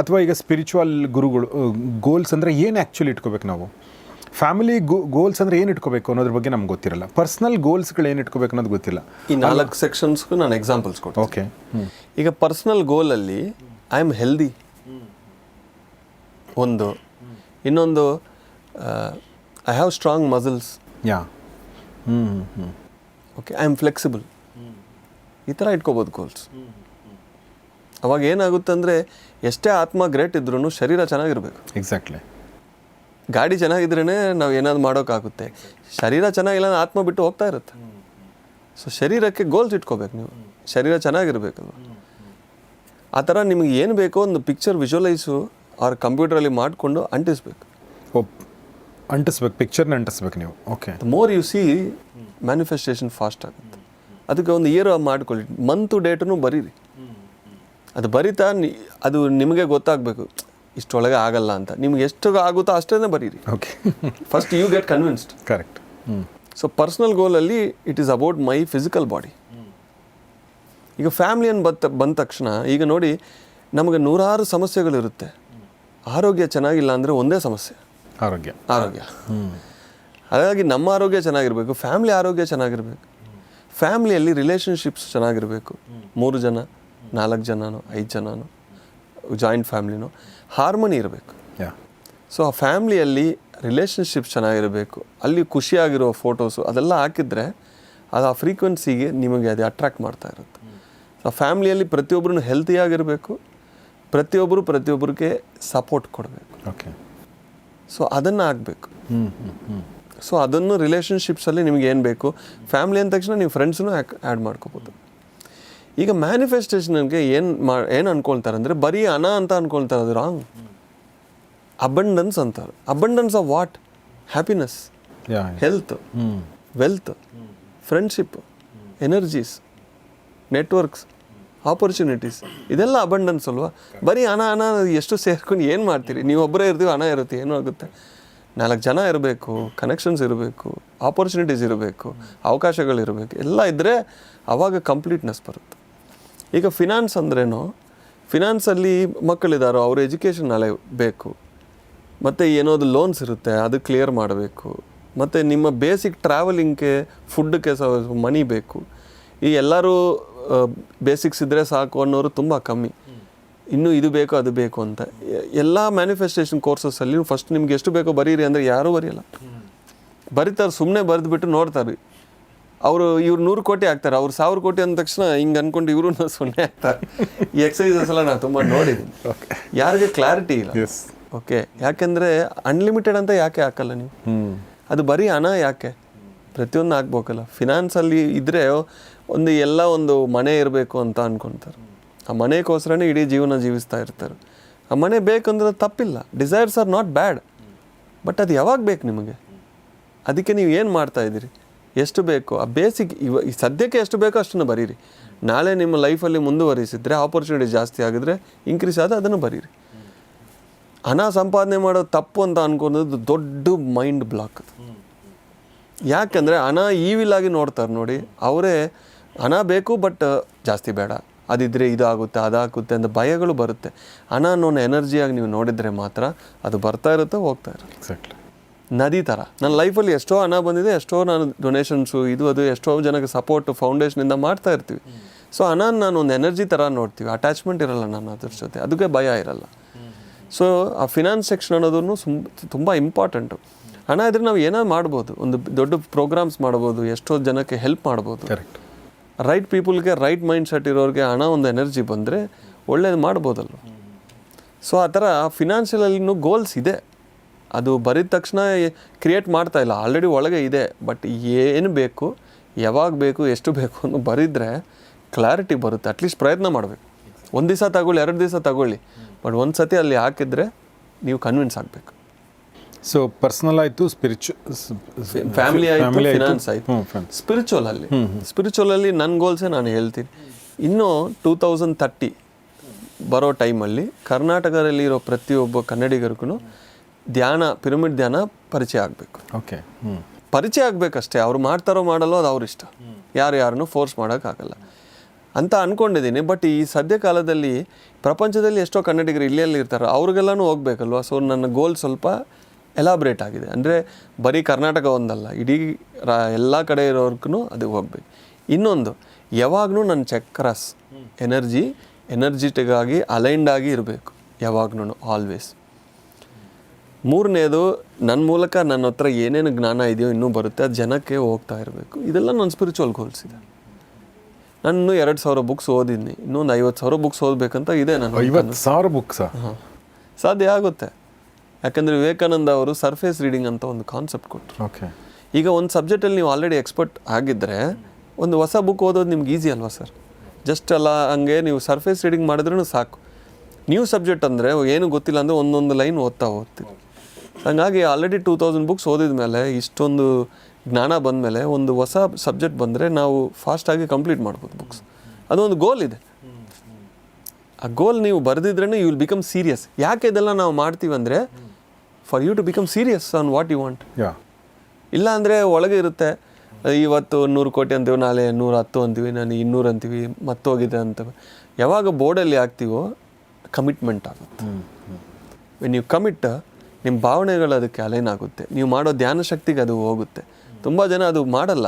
ಅಥವಾ ಈಗ ಸ್ಪಿರಿಚುವಲ್ ಗುರುಗಳು ಗೋಲ್ಸ್ ಅಂದರೆ ಏನು ಆ್ಯಕ್ಚುಲಿ ಇಟ್ಕೋಬೇಕು ನಾವು? ಫ್ಯಾಮಿಲಿ ಗೋ ಗೋಲ್ಸ್ ಅಂದರೆ ಏನು ಇಟ್ಕೋಬೇಕು ಅನ್ನೋದ್ರ ಬಗ್ಗೆ ನಮ್ಗೆ ಗೊತ್ತಿರಲ್ಲ. ಪರ್ಸ್ನಲ್ ಗೋಲ್ಸ್ಗಳು ಏನು ಇಟ್ಕೋಬೇಕು ಅನ್ನೋದು ಗೊತ್ತಿಲ್ಲ. ಈ ನಾಲ್ಕು ಸೆಕ್ಷನ್ಸ್ಗೂ ನಾನು ಎಕ್ಸಾಂಪಲ್ಸ್ ಕೊಡ್ತೀನಿ. ಓಕೆ ಈಗ ಪರ್ಸ್ನಲ್ ಗೋಲಲ್ಲಿ ಐ ಆಮ್ ಹೆಲ್ದಿ ಒಂದು. ಇನ್ನೊಂದು I have strong muscles. Yeah hmm hmm okay I am flexible ಈ ಥರ ಇಟ್ಕೋಬೋದು ಗೋಲ್ಸ್ ಅವಾಗ ಏನಾಗುತ್ತೆ ಅಂದರೆ ಎಷ್ಟೇ ಆತ್ಮ ಗ್ರೇಟ್ ಇದ್ರೂ ಶರೀರ ಚೆನ್ನಾಗಿರ್ಬೇಕು. ಎಕ್ಸಾಕ್ಟ್ಲಿ ಗಾಡಿ ಚೆನ್ನಾಗಿದ್ರೇ ನಾವು ಏನಾದ್ರು ಮಾಡೋಕ್ಕಾಗುತ್ತೆ ಶರೀರ ಚೆನ್ನಾಗಿಲ್ಲ ಆತ್ಮ ಬಿಟ್ಟು ಹೋಗ್ತಾ ಇರುತ್ತೆ. ಸೊ ಶರೀರಕ್ಕೆ ಗೋಲ್ಸ್ ಇಟ್ಕೋಬೇಕು ನೀವು. ಶರೀರ ಚೆನ್ನಾಗಿರಬೇಕು ಆ ಥರ ನಿಮಗೆ ಏನು ಬೇಕೋ ಒಂದು ಪಿಕ್ಚರ್ ವಿಜುವಲೈಸು ಅವ್ರ ಕಂಪ್ಯೂಟ್ರಲ್ಲಿ ಮಾಡಿಕೊಂಡು ಅಂಟಿಸ್ಬೇಕು. ಓ ಅಂಟಿಸ್ಬೇಕು ಪಿಕ್ಚರ್ನ ಅಂಟಿಸ್ಬೇಕು ನೀವು. Okay the more you see manifestation fast ಆಗುತ್ತೆ. ಅದಕ್ಕೆ ಒಂದು ಇಯರ್ ಮಾಡ್ಕೊಳ್ಳಿ. ಮಂತು ಡೇಟನ್ನು ಬರೀರಿ. ಅದು ಬರಿತಾ ಅದು ನಿಮಗೆ ಗೊತ್ತಾಗಬೇಕು. ಇಷ್ಟೊಳಗೆ ಆಗಲ್ಲ ಅಂತ. ನಿಮ್ಗೆ ಎಷ್ಟು ಆಗುತ್ತೋ ಅಷ್ಟೇ ಬರೀರಿ. Okay first you get convinced correct hmm so personal ಗೋಲಲ್ಲಿ it is about my physical body ಈಗ ಫ್ಯಾಮಿಲಿ ಅನ್ನು ಬಂತ ಬಂದ ತಕ್ಷಣ ಈಗ ನೋಡಿ ನಮಗೆ ನೂರಾರು ಸಮಸ್ಯೆಗಳಿರುತ್ತೆ. ಆರೋಗ್ಯ ಚೆನ್ನಾಗಿಲ್ಲ ಅಂದರೆ ಒಂದೇ ಸಮಸ್ಯೆ. ಆರೋಗ್ಯ. ಆರೋಗ್ಯ. ಹಾಗಾಗಿ ನಮ್ಮ ಆರೋಗ್ಯ ಚೆನ್ನಾಗಿರಬೇಕು ಫ್ಯಾಮ್ಲಿ ಆರೋಗ್ಯ ಚೆನ್ನಾಗಿರಬೇಕು. ಫ್ಯಾಮ್ಲಿಯಲ್ಲಿ ರಿಲೇಷನ್ಶಿಪ್ಸ್ ಚೆನ್ನಾಗಿರಬೇಕು. ಮೂರು ಜನ ನಾಲ್ಕು ಜನನೋ ಐದು ಜನನೋ ಜಾಯಿಂಟ್ ಫ್ಯಾಮ್ಲಿನೋ ಹಾರ್ಮೋನಿ ಇರಬೇಕು. ಯಾ ಸೊ ಆ ಫ್ಯಾಮ್ಲಿಯಲ್ಲಿ ರಿಲೇಷನ್ಶಿಪ್ಸ್ ಚೆನ್ನಾಗಿರಬೇಕು. ಅಲ್ಲಿ ಖುಷಿಯಾಗಿರೋ ಫೋಟೋಸು ಅದೆಲ್ಲ ಹಾಕಿದರೆ ಅದು ಆ ಫ್ರೀಕ್ವೆನ್ಸಿಗೆ ನಿಮಗೆ ಅದು ಅಟ್ರಾಕ್ಟ್ ಮಾಡ್ತಾ ಇರುತ್ತೆ. ಆ ಫ್ಯಾಮ್ಲಿಯಲ್ಲಿ ಪ್ರತಿಯೊಬ್ಬರೂ ಹೆಲ್ತಿಯಾಗಿರಬೇಕು ಪ್ರತಿಯೊಬ್ಬರು ಪ್ರತಿಯೊಬ್ಬರಿಗೆ ಸಪೋರ್ಟ್ ಕೊಡಬೇಕು. ಓಕೆ ಸೊ ಅದನ್ನು ಆಗಬೇಕು. ಹ್ಞೂ ಹ್ಞೂ ಹ್ಞೂ ಸೊ ಅದನ್ನು ರಿಲೇಷನ್ಶಿಪ್ಸಲ್ಲಿ ನಿಮ್ಗೆ ಏನು ಬೇಕು? ಫ್ಯಾಮ್ಲಿ ಅಂದ ತಕ್ಷಣ ನೀವು ಫ್ರೆಂಡ್ಸನ್ನು ಆ್ಯಡ್ ಮಾಡ್ಕೋಬೋದು. ಈಗ ಮ್ಯಾನಿಫೆಸ್ಟೇಷನ್ಗೆ ಏನು ಮಾ ಏನು ಅಂದ್ಕೊಳ್ತಾರೆ ಅಂದರೆ ಬರೀ ಅನ ಅಂತ ಅನ್ಕೊಳ್ತಾರೆ ಅದು ರಾಂಗ್ ಅಬಂಡನ್ಸ್ ಅಂತಾರೆ. Abundance of what happiness yeah health wealth friendship energies networks opportunities ಇದೆಲ್ಲ ಅಬಂಡನ್ಸ್ ಅಲ್ವಾ? ಬರೀ ಹಣ ಹಣ, ಎಷ್ಟು ಸೇರ್ಕೊಂಡು ಏನು ಮಾಡ್ತೀರಿ? ನೀವು ಒಬ್ಬರೇ ಇರ್ತೀವಿ, ಹಣ ಇರುತ್ತೆ, ಏನೂ ಆಗುತ್ತೆ? ನಾಲ್ಕು ಜನ ಇರಬೇಕು ಕನೆಕ್ಷನ್ಸ್ ಇರಬೇಕು ಆಪರ್ಚುನಿಟೀಸ್ ಇರಬೇಕು ಅವಕಾಶಗಳಿರಬೇಕು ಎಲ್ಲ ಇದ್ದರೆ ಆವಾಗ ಕಂಪ್ಲೀಟ್ನೆಸ್ ಬರುತ್ತೆ. ಈಗ ಫಿನಾನ್ಸ್ ಅಂದ್ರೇನು? ಫಿನಾನ್ಸಲ್ಲಿ ಮಕ್ಕಳಿದ್ದಾರೋ ಅವ್ರ ಎಜುಕೇಷನ್ ಅಲೆ ಬೇಕು. ಮತ್ತು ಏನೋದು ಲೋನ್ಸ್ ಇರುತ್ತೆ, ಅದು ಕ್ಲಿಯರ್ ಮಾಡಬೇಕು. ಮತ್ತು ನಿಮ್ಮ ಬೇಸಿಕ್ ಟ್ರಾವೆಲಿಂಗ್ಗೆ ಫುಡ್ಗೆ ಸಹ ಮನಿ ಬೇಕು. ಈ ಎಲ್ಲರೂ ಬೇಸಿಕ್ಸ್ ಇದ್ದರೆ ಸಾಕು ಅನ್ನೋರು ತುಂಬ ಕಮ್ಮಿ. ಇನ್ನೂ ಇದು ಬೇಕು ಅದು ಬೇಕು ಅಂತ. ಎಲ್ಲ ಮ್ಯಾನಿಫೆಸ್ಟೇಷನ್ ಕೋರ್ಸಸ್ಸಲ್ಲಿ ಫಸ್ಟ್ ನಿಮ್ಗೆ ಎಷ್ಟು ಬೇಕೋ ಬರೀರಿ ಅಂದರೆ ಯಾರೂ ಬರೆಯಲ್ಲ ಬರೀತಾರೆ ಸುಮ್ಮನೆ ಬರೆದ್ಬಿಟ್ಟು ನೋಡ್ತಾರೆ. ಅವರು ಇವ್ರು ನೂರು ಕೋಟಿ ಆಗ್ತಾರೆ ಅವ್ರು ಸಾವಿರ ಕೋಟಿ ಅಂದ ತಕ್ಷಣ ಹಿಂಗೆ ಅನ್ಕೊಂಡು ಇವರು ಸುಮ್ಮನೆ ಆಗ್ತಾರೆ ಈ ಎಕ್ಸಸೈಸಸ್ ಎಲ್ಲ ನಾನು ತುಂಬ ನೋಡಿದ್ದೀನಿ. ಯಾರಿಗೆ ಕ್ಲಾರಿಟಿ ಇಲ್ಲ. ಎಸ್ ಓಕೆ ಯಾಕೆಂದರೆ ಅನ್ಲಿಮಿಟೆಡ್ ಅಂತ ಯಾಕೆ ಹಾಕಲ್ಲ ನೀವು? ಅದು ಬರೀ ಹಣ ಯಾಕೆ? ಪ್ರತಿಯೊಂದು ಹಾಕ್ಬೇಕಲ್ಲ. ಫಿನಾನ್ಸಲ್ಲಿ ಇದ್ದರೆ ಒಂದು ಎಲ್ಲ ಒಂದು ಮನೆ ಇರಬೇಕು ಅಂತ ಅಂದ್ಕೊತಾರೆ ಆ ಮನೆಗೋಸ್ಕರನೇ ಇಡೀ ಜೀವನ ಜೀವಿಸ್ತಾ ಇರ್ತಾರೆ. ಆ ಮನೆ ಬೇಕಂದ್ರೆ ತಪ್ಪಿಲ್ಲ. Desires are not bad but ಅದು ಯಾವಾಗ ಬೇಕು ನಿಮಗೆ? ಅದಕ್ಕೆ ನೀವು ಏನು ಮಾಡ್ತಾ ಇದ್ದೀರಿ? ಎಷ್ಟು ಬೇಕು? ಆ ಬೇಸಿಕ್ ಇವ ಸದ್ಯಕ್ಕೆ ಎಷ್ಟು ಬೇಕೋ ಅಷ್ಟನ್ನು ಬರೀರಿ. ನಾಳೆ ನಿಮ್ಮ ಲೈಫಲ್ಲಿ ಮುಂದುವರಿಸಿದರೆ ಆಪರ್ಚುನಿಟಿ ಜಾಸ್ತಿ ಆಗಿದ್ರೆ ಇನ್ಕ್ರೀಸ್ ಆದ ಅದನ್ನು ಬರೀರಿ. ಹಣ ಸಂಪಾದನೆ ಮಾಡೋದು ತಪ್ಪು ಅಂತ ಅನ್ಕೊಂಡದ್ದು ದೊಡ್ಡ ಮೈಂಡ್ ಬ್ಲಾಕ್ ಅದು. ಯಾಕಂದರೆ ಹಣ ಈವಿಲ್ ಆಗಿ ನೋಡ್ತಾರೆ ನೋಡಿ, ಅವರೇ ಹಣ ಬೇಕು ಬಟ್ ಜಾಸ್ತಿ ಬೇಡ. ಅದಿದ್ದರೆ ಇದಾಗುತ್ತೆ ಅದಾಗುತ್ತೆ ಅಂತ ಭಯಗಳು ಬರುತ್ತೆ. ಹಣ ಅನ್ನೋ ಎನರ್ಜಿಯಾಗಿ ನೀವು ನೋಡಿದರೆ ಮಾತ್ರ ಅದು ಬರ್ತಾ ಇರುತ್ತೆ ಹೋಗ್ತಾ ಇರುತ್ತೆ. ಎಕ್ಸಾಕ್ಟ್ಲಿ ನದಿ ಥರ ನನ್ನ ಲೈಫಲ್ಲಿ ಎಷ್ಟೋ ಹಣ ಬಂದಿದೆ ಎಷ್ಟೋ ನಾನು ಡೊನೇಷನ್ಸು ಇದು ಅದು ಎಷ್ಟೋ ಜನಕ್ಕೆ ಸಪೋರ್ಟ್ ಫೌಂಡೇಶನಿಂದ ಮಾಡ್ತಾ ಇರ್ತೀವಿ. ಸೊ ಹಣ ನಾನು ಒಂದು ಎನರ್ಜಿ ಥರ ನೋಡ್ತೀವಿ. ಅಟ್ಯಾಚ್ಮೆಂಟ್ ಇರಲ್ಲ ನಾನು ಅದ್ರ ಜೊತೆ. ಅದಕ್ಕೆ ಭಯ ಇರಲ್ಲ. ಸೊ ಆ ಫಿನಾನ್ಸ್ ಸೆಕ್ಷನ್ ಅನ್ನೋದನ್ನು ಸುಮ್ ತುಂಬ ಇಂಪಾರ್ಟೆಂಟು ಹಣ ಇದ್ರೆ ನಾವು ಏನೋ ಮಾಡ್ಬೋದು. ಒಂದು ದೊಡ್ಡ ಪ್ರೋಗ್ರಾಮ್ಸ್ ಮಾಡ್ಬೋದು ಎಷ್ಟೋ ಜನಕ್ಕೆ ಹೆಲ್ಪ್ ಮಾಡ್ಬೋದು. ಕರೆಕ್ಟ್ ರೈಟ್ ಪೀಪಲ್ಗೆ ರೈಟ್ ಮೈಂಡ್ ಸೆಟ್ ಇರೋರಿಗೆ ಹಣ ಒಂದು ಎನರ್ಜಿ ಬಂದರೆ ಒಳ್ಳೇದು ಮಾಡ್ಬೋದಲ್ವ? ಸೊ ಆ ಥರ ಫಿನಾನ್ಷಿಯಲಲ್ಲಿನೂ ಗೋಲ್ಸ್ ಇದೆ. ಅದು ಬರಿದ ತಕ್ಷಣ ಕ್ರಿಯೇಟ್ ಮಾಡ್ತಾ ಇಲ್ಲ. ಆಲ್ರೆಡಿ ಒಳಗೆ ಇದೆ. ಬಟ್ ಏನು ಬೇಕು, ಯಾವಾಗ ಬೇಕು, ಎಷ್ಟು ಬೇಕು ಅನ್ನೋ ಬರಿದ್ರೆ ಕ್ಲಾರಿಟಿ ಬರುತ್ತೆ. ಅಟ್ಲೀಸ್ಟ್ ಪ್ರಯತ್ನ ಮಾಡಬೇಕು. ಒಂದು ದಿವಸ ತಗೊಳ್ಳಿ, ಎರಡು ದಿವಸ ತಗೊಳ್ಳಿ. ಬಟ್ ಒಂದು ಸತಿ ಅಲ್ಲಿ ಹಾಕಿದ್ರೆ ನೀವು ಕನ್ವಿನ್ಸ್ ಆಗಬೇಕು. ಸೊ ಪರ್ಸನಲ್ ಆಯಿತು ಸ್ಪಿರಿಚು ಫ್ಯಾಮಿಲಿ ಆಯಿತು ಫಿನಾನ್ಸ್ ಆಯಿತು. ಸ್ಪಿರಿಚುವಲ್ ಅಲ್ಲಿ. ಸ್ಪಿರಿಚುವಲ್ ಅಲ್ಲಿ ನನ್ನ ಗೋಲ್ಸೇ ನಾನು ಹೇಳ್ತೀನಿ. ಇನ್ನು ಟೂ ತೌಸಂಡ್ ತರ್ಟಿ ಬರೋ ಟೈಮಲ್ಲಿ ಕರ್ನಾಟಕದಲ್ಲಿ ಇರೋ ಪ್ರತಿಯೊಬ್ಬ ಕನ್ನಡಿಗರಿಗೂ ಧ್ಯಾನ ಪಿರಮಿಡ್ ಧ್ಯಾನ ಪರಿಚಯ ಆಗಬೇಕು. ಓಕೆ ಪರಿಚಯ ಆಗಬೇಕಷ್ಟೇ. ಅವ್ರು ಮಾಡ್ತಾರೋ ಮಾಡಲ್ಲೋ ಅದು ಅವ್ರಿಷ್ಟ ಯಾರು ಯಾರನ್ನು ಫೋರ್ಸ್ ಮಾಡೋಕ್ಕಾಗಲ್ಲ. ಅಂತ ಅಂದ್ಕೊಂಡಿದ್ದೀನಿ ಬಟ್ ಈ ಸದ್ಯ ಕಾಲದಲ್ಲಿ ಪ್ರಪಂಚದಲ್ಲಿ ಎಷ್ಟೋ ಕನ್ನಡಿಗರು ಇಲ್ಲಿ ಇರ್ತಾರೋ ಇರ್ತಾರೆ ಅವ್ರಿಗೆಲ್ಲನೂ ಹೋಗ್ಬೇಕಲ್ವ? ಸೊ ನನ್ನ ಗೋಲ್ ಸ್ವಲ್ಪ ಎಲಾಬ್ರೇಟ್ ಆಗಿದೆ. ಅಂದರೆ ಬರೀ ಕರ್ನಾಟಕ ಒಂದಲ್ಲ ಇಡೀ ರಾ ಎಲ್ಲ ಕಡೆ ಇರೋರ್ಗೂ ಅದು ಹೋಗ್ಬೇಕು. ಇನ್ನೊಂದು ಯಾವಾಗಲೂ ನನ್ನ ಚಕ್ರಸ್ ಎನರ್ಜಿ ಎನರ್ಜಿಟಿಗಾಗಿ ಅಲೈನ್ಡ್ ಆಗಿ ಇರಬೇಕು ಯಾವಾಗ್ಲೂ ಆಲ್ವೇಸ್ ಮೂರನೇದು ನನ್ನ ಮೂಲಕ ನನ್ನ ಹತ್ರ ಏನೇನು ಜ್ಞಾನ ಇದೆಯೋ ಇನ್ನೂ ಬರುತ್ತೆ ಅದು ಜನಕ್ಕೆ ಹೋಗ್ತಾ ಇರಬೇಕು. ಇದೆಲ್ಲ ನನ್ನ ಸ್ಪಿರಿಚುವಲ್ ಗೋಲ್ಸ್ ಇದೆ. ನಾನು ಇನ್ನೂ ಎರಡು ಸಾವಿರ ಬುಕ್ಸ್ ಓದಿದ್ದೀನಿ ಇನ್ನೊಂದು ಐವತ್ತು ಸಾವಿರ ಬುಕ್ಸ್ ಓದಬೇಕಂತ ಇದೆ ನಾನು ಐವತ್ತು ಸಾವಿರ ಬುಕ್ಸಾ ಹಾಂ. ಸಾಧ್ಯ ಆಗುತ್ತೆ. ಯಾಕಂದರೆ ವಿವೇಕಾನಂದ ಅವರು ಸರ್ಫೇಸ್ ರೀಡಿಂಗ್ ಅಂತ ಒಂದು ಕಾನ್ಸೆಪ್ಟ್ ಕೊಟ್ಟರು ಓಕೆ ಈಗ ಒಂದು ಸಬ್ಜೆಕ್ಟಲ್ಲಿ ನೀವು ಆಲ್ರೆಡಿ ಎಕ್ಸ್ಪರ್ಟ್ ಆಗಿದ್ದರೆ ಒಂದು ಹೊಸ ಬುಕ್ ಓದೋದು ನಿಮ್ಗೆ ಈಸಿ ಅಲ್ವಾ ಸರ್ ಜಸ್ಟ್ ಅಲ್ಲ ಹಂಗೆ ನೀವು ಸರ್ಫೇಸ್ ರೀಡಿಂಗ್ ಮಾಡಿದ್ರೂ ಸಾಕು. ನ್ಯೂ ಸಬ್ಜೆಕ್ಟ್ ಅಂದರೆ ಏನು ಗೊತ್ತಿಲ್ಲ ಅಂದರೆ ಒಂದೊಂದು ಲೈನ್ ಓದ್ತಾ ಹೋಗ್ತೀವಿ ಹಂಗಾಗಿ ಆಲ್ರೆಡಿ ಟೂ ತೌಸಂಡ್ ಬುಕ್ಸ್ ಓದಿದ ಮೇಲೆ ಇಷ್ಟೊಂದು ಜ್ಞಾನ ಬಂದ ಮೇಲೆ ಒಂದು ಹೊಸ ಸಬ್ಜೆಕ್ಟ್ ಬಂದರೆ ನಾವು ಫಾಸ್ಟಾಗಿ ಕಂಪ್ಲೀಟ್ ಮಾಡ್ಬೋದು ಬುಕ್ಸ್ ಅದೊಂದು ಗೋಲ್ ಇದೆ. ಆ ಗೋಲ್ ನೀವು ಬರೆದಿದ್ರೇ ಯು ವಿಲ್ ಬಿಕಮ್ ಸೀರಿಯಸ್ ಯಾಕೆ ಇದೆಲ್ಲ ನಾವು ಮಾಡ್ತೀವಿ ಅಂದರೆ for you to become serious on what you want ಇಲ್ಲ ಅಂದರೆ ಒಳಗೆ ಇರುತ್ತೆ ಇವತ್ತು ನೂರು ಕೋಟಿ ಅಂತೀವಿ ನಾಳೆ ನೂರ ಹತ್ತು ಅಂತೀವಿ ನಾನು ಇನ್ನೂರು ಅಂತೀವಿ ಮತ್ತೋಗಿದೆ ಅಂತ. ಯಾವಾಗ ಬೋರ್ಡಲ್ಲಿ ಹಾಕ್ತೀವೋ ಕಮಿಟ್ಮೆಂಟ್ ಆಗುತ್ತೆ. ವೆನ್ ಯು ಕಮಿಟ್ ನಿಮ್ಮ ಭಾವನೆಗಳು ಅದಕ್ಕೆ ಅಲೈನ್ ಆಗುತ್ತೆ. ನೀವು ಮಾಡೋ ಧ್ಯಾನ ಶಕ್ತಿಗೆ ಅದು ಹೋಗುತ್ತೆ. ತುಂಬ ಜನ ಅದು ಮಾಡಲ್ಲ.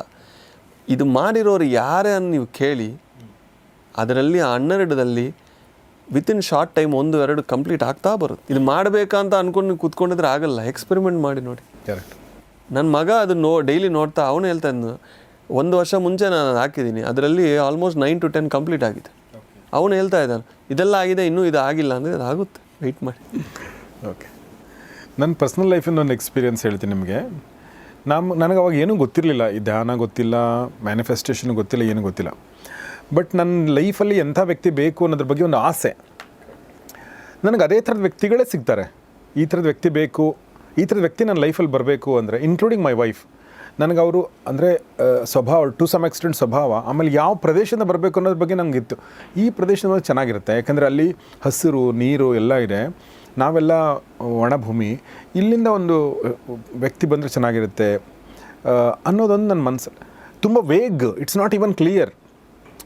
ಇದು ಮಾಡಿರೋರು ಯಾರೇ ಅಂತ ನೀವು ಕೇಳಿ ಅದರಲ್ಲಿ ಆ ಹನ್ನೆರಡರಲ್ಲಿ ವಿತಿನ್ ಶಾರ್ಟ್ ಟೈಮ್ ಒಂದು ಎರಡು ಕಂಪ್ಲೀಟ್ ಆಗ್ತಾ ಬರುತ್ತೆ. ಇದು ಮಾಡಬೇಕಂತ ಅನ್ಕೊಂಡು ಕುತ್ಕೊಂಡಿದ್ರೆ ಆಗಲ್ಲ. ಎಕ್ಸ್ಪೆರಿಮೆಂಟ್ ಮಾಡಿ ನೋಡಿ. ಕರೆಕ್ಟ್ ನನ್ನ ಮಗ ಅದು ನೋ ಡೈಲಿ ನೋಡ್ತಾ ಅವನು ಹೇಳ್ತಾ ಇದ್ನು ಒಂದು ವರ್ಷ ಮುಂಚೆ ನಾನು ಅದು ಹಾಕಿದ್ದೀನಿ. ಅದರಲ್ಲಿ almost nine to ten complete ಆಗಿದೆ. ಅವನು ಹೇಳ್ತಾ ಇದ್ದಾನೆ ಇದೆಲ್ಲ ಆಗಿದೆ ಇನ್ನೂ ಇದು ಆಗಿಲ್ಲ. ಅಂದರೆ ಅದು ಆಗುತ್ತೆ. ವೆಯ್ಟ್ ಮಾಡಿ. ಓಕೆ ನನ್ನ ಪರ್ಸ್ನಲ್ ಲೈಫಿನ ಒಂದು ಎಕ್ಸ್ಪೀರಿಯನ್ಸ್ ಹೇಳ್ತೀನಿ ನಿಮಗೆ. ನಮ್ಮ ನನಗೆ ಅವಾಗ ಏನೂ ಗೊತ್ತಿರಲಿಲ್ಲ. ಈ ಧ್ಯಾನ ಗೊತ್ತಿಲ್ಲ ಮ್ಯಾನಿಫೆಸ್ಟೇಷನ್ ಗೊತ್ತಿಲ್ಲ ಏನೂ ಗೊತ್ತಿಲ್ಲ. ಬಟ್ ನನ್ನ ಲೈಫಲ್ಲಿ ಎಂಥ ವ್ಯಕ್ತಿ ಬೇಕು ಅನ್ನೋದ್ರ ಬಗ್ಗೆ ಒಂದು ಆಸೆ. ನನಗೆ ಅದೇ ಥರದ ವ್ಯಕ್ತಿಗಳೇ ಸಿಗ್ತಾರೆ. ಈ ಥರದ ವ್ಯಕ್ತಿ ಬೇಕು, ಈ ಥರದ ವ್ಯಕ್ತಿ ನನ್ನ ಲೈಫಲ್ಲಿ ಬರಬೇಕು ಅಂದರೆ ಇನ್ಕ್ಲೂಡಿಂಗ್ ಮೈ ವೈಫ್ ನನಗೆ ಅವರು ಅಂದರೆ ಸ್ವಭಾವ ಟು ಸಮ್ ಎಕ್ಸ್ಟೆಂಟ್ ಸ್ವಭಾವ, ಆಮೇಲೆ ಯಾವ ಪ್ರದೇಶದಿಂದ ಬರಬೇಕು ಅನ್ನೋದ್ರ ಬಗ್ಗೆ ನಂಗೆ ಇತ್ತು ಈ ಪ್ರದೇಶದ ಚೆನ್ನಾಗಿರುತ್ತೆ. ಯಾಕಂದರೆ ಅಲ್ಲಿ ಹಸಿರು, ನೀರು ಎಲ್ಲ ಇದೆ. ನಾವೆಲ್ಲ ಒಣಭೂಮಿ. ಇಲ್ಲಿಂದ ಒಂದು ವ್ಯಕ್ತಿ ಬಂದರೆ ಚೆನ್ನಾಗಿರುತ್ತೆ. ಅನ್ನೋದೊಂದು ನನ್ನ ಮನಸ್ಸಲ್ಲಿ ತುಂಬ vague it's not even clear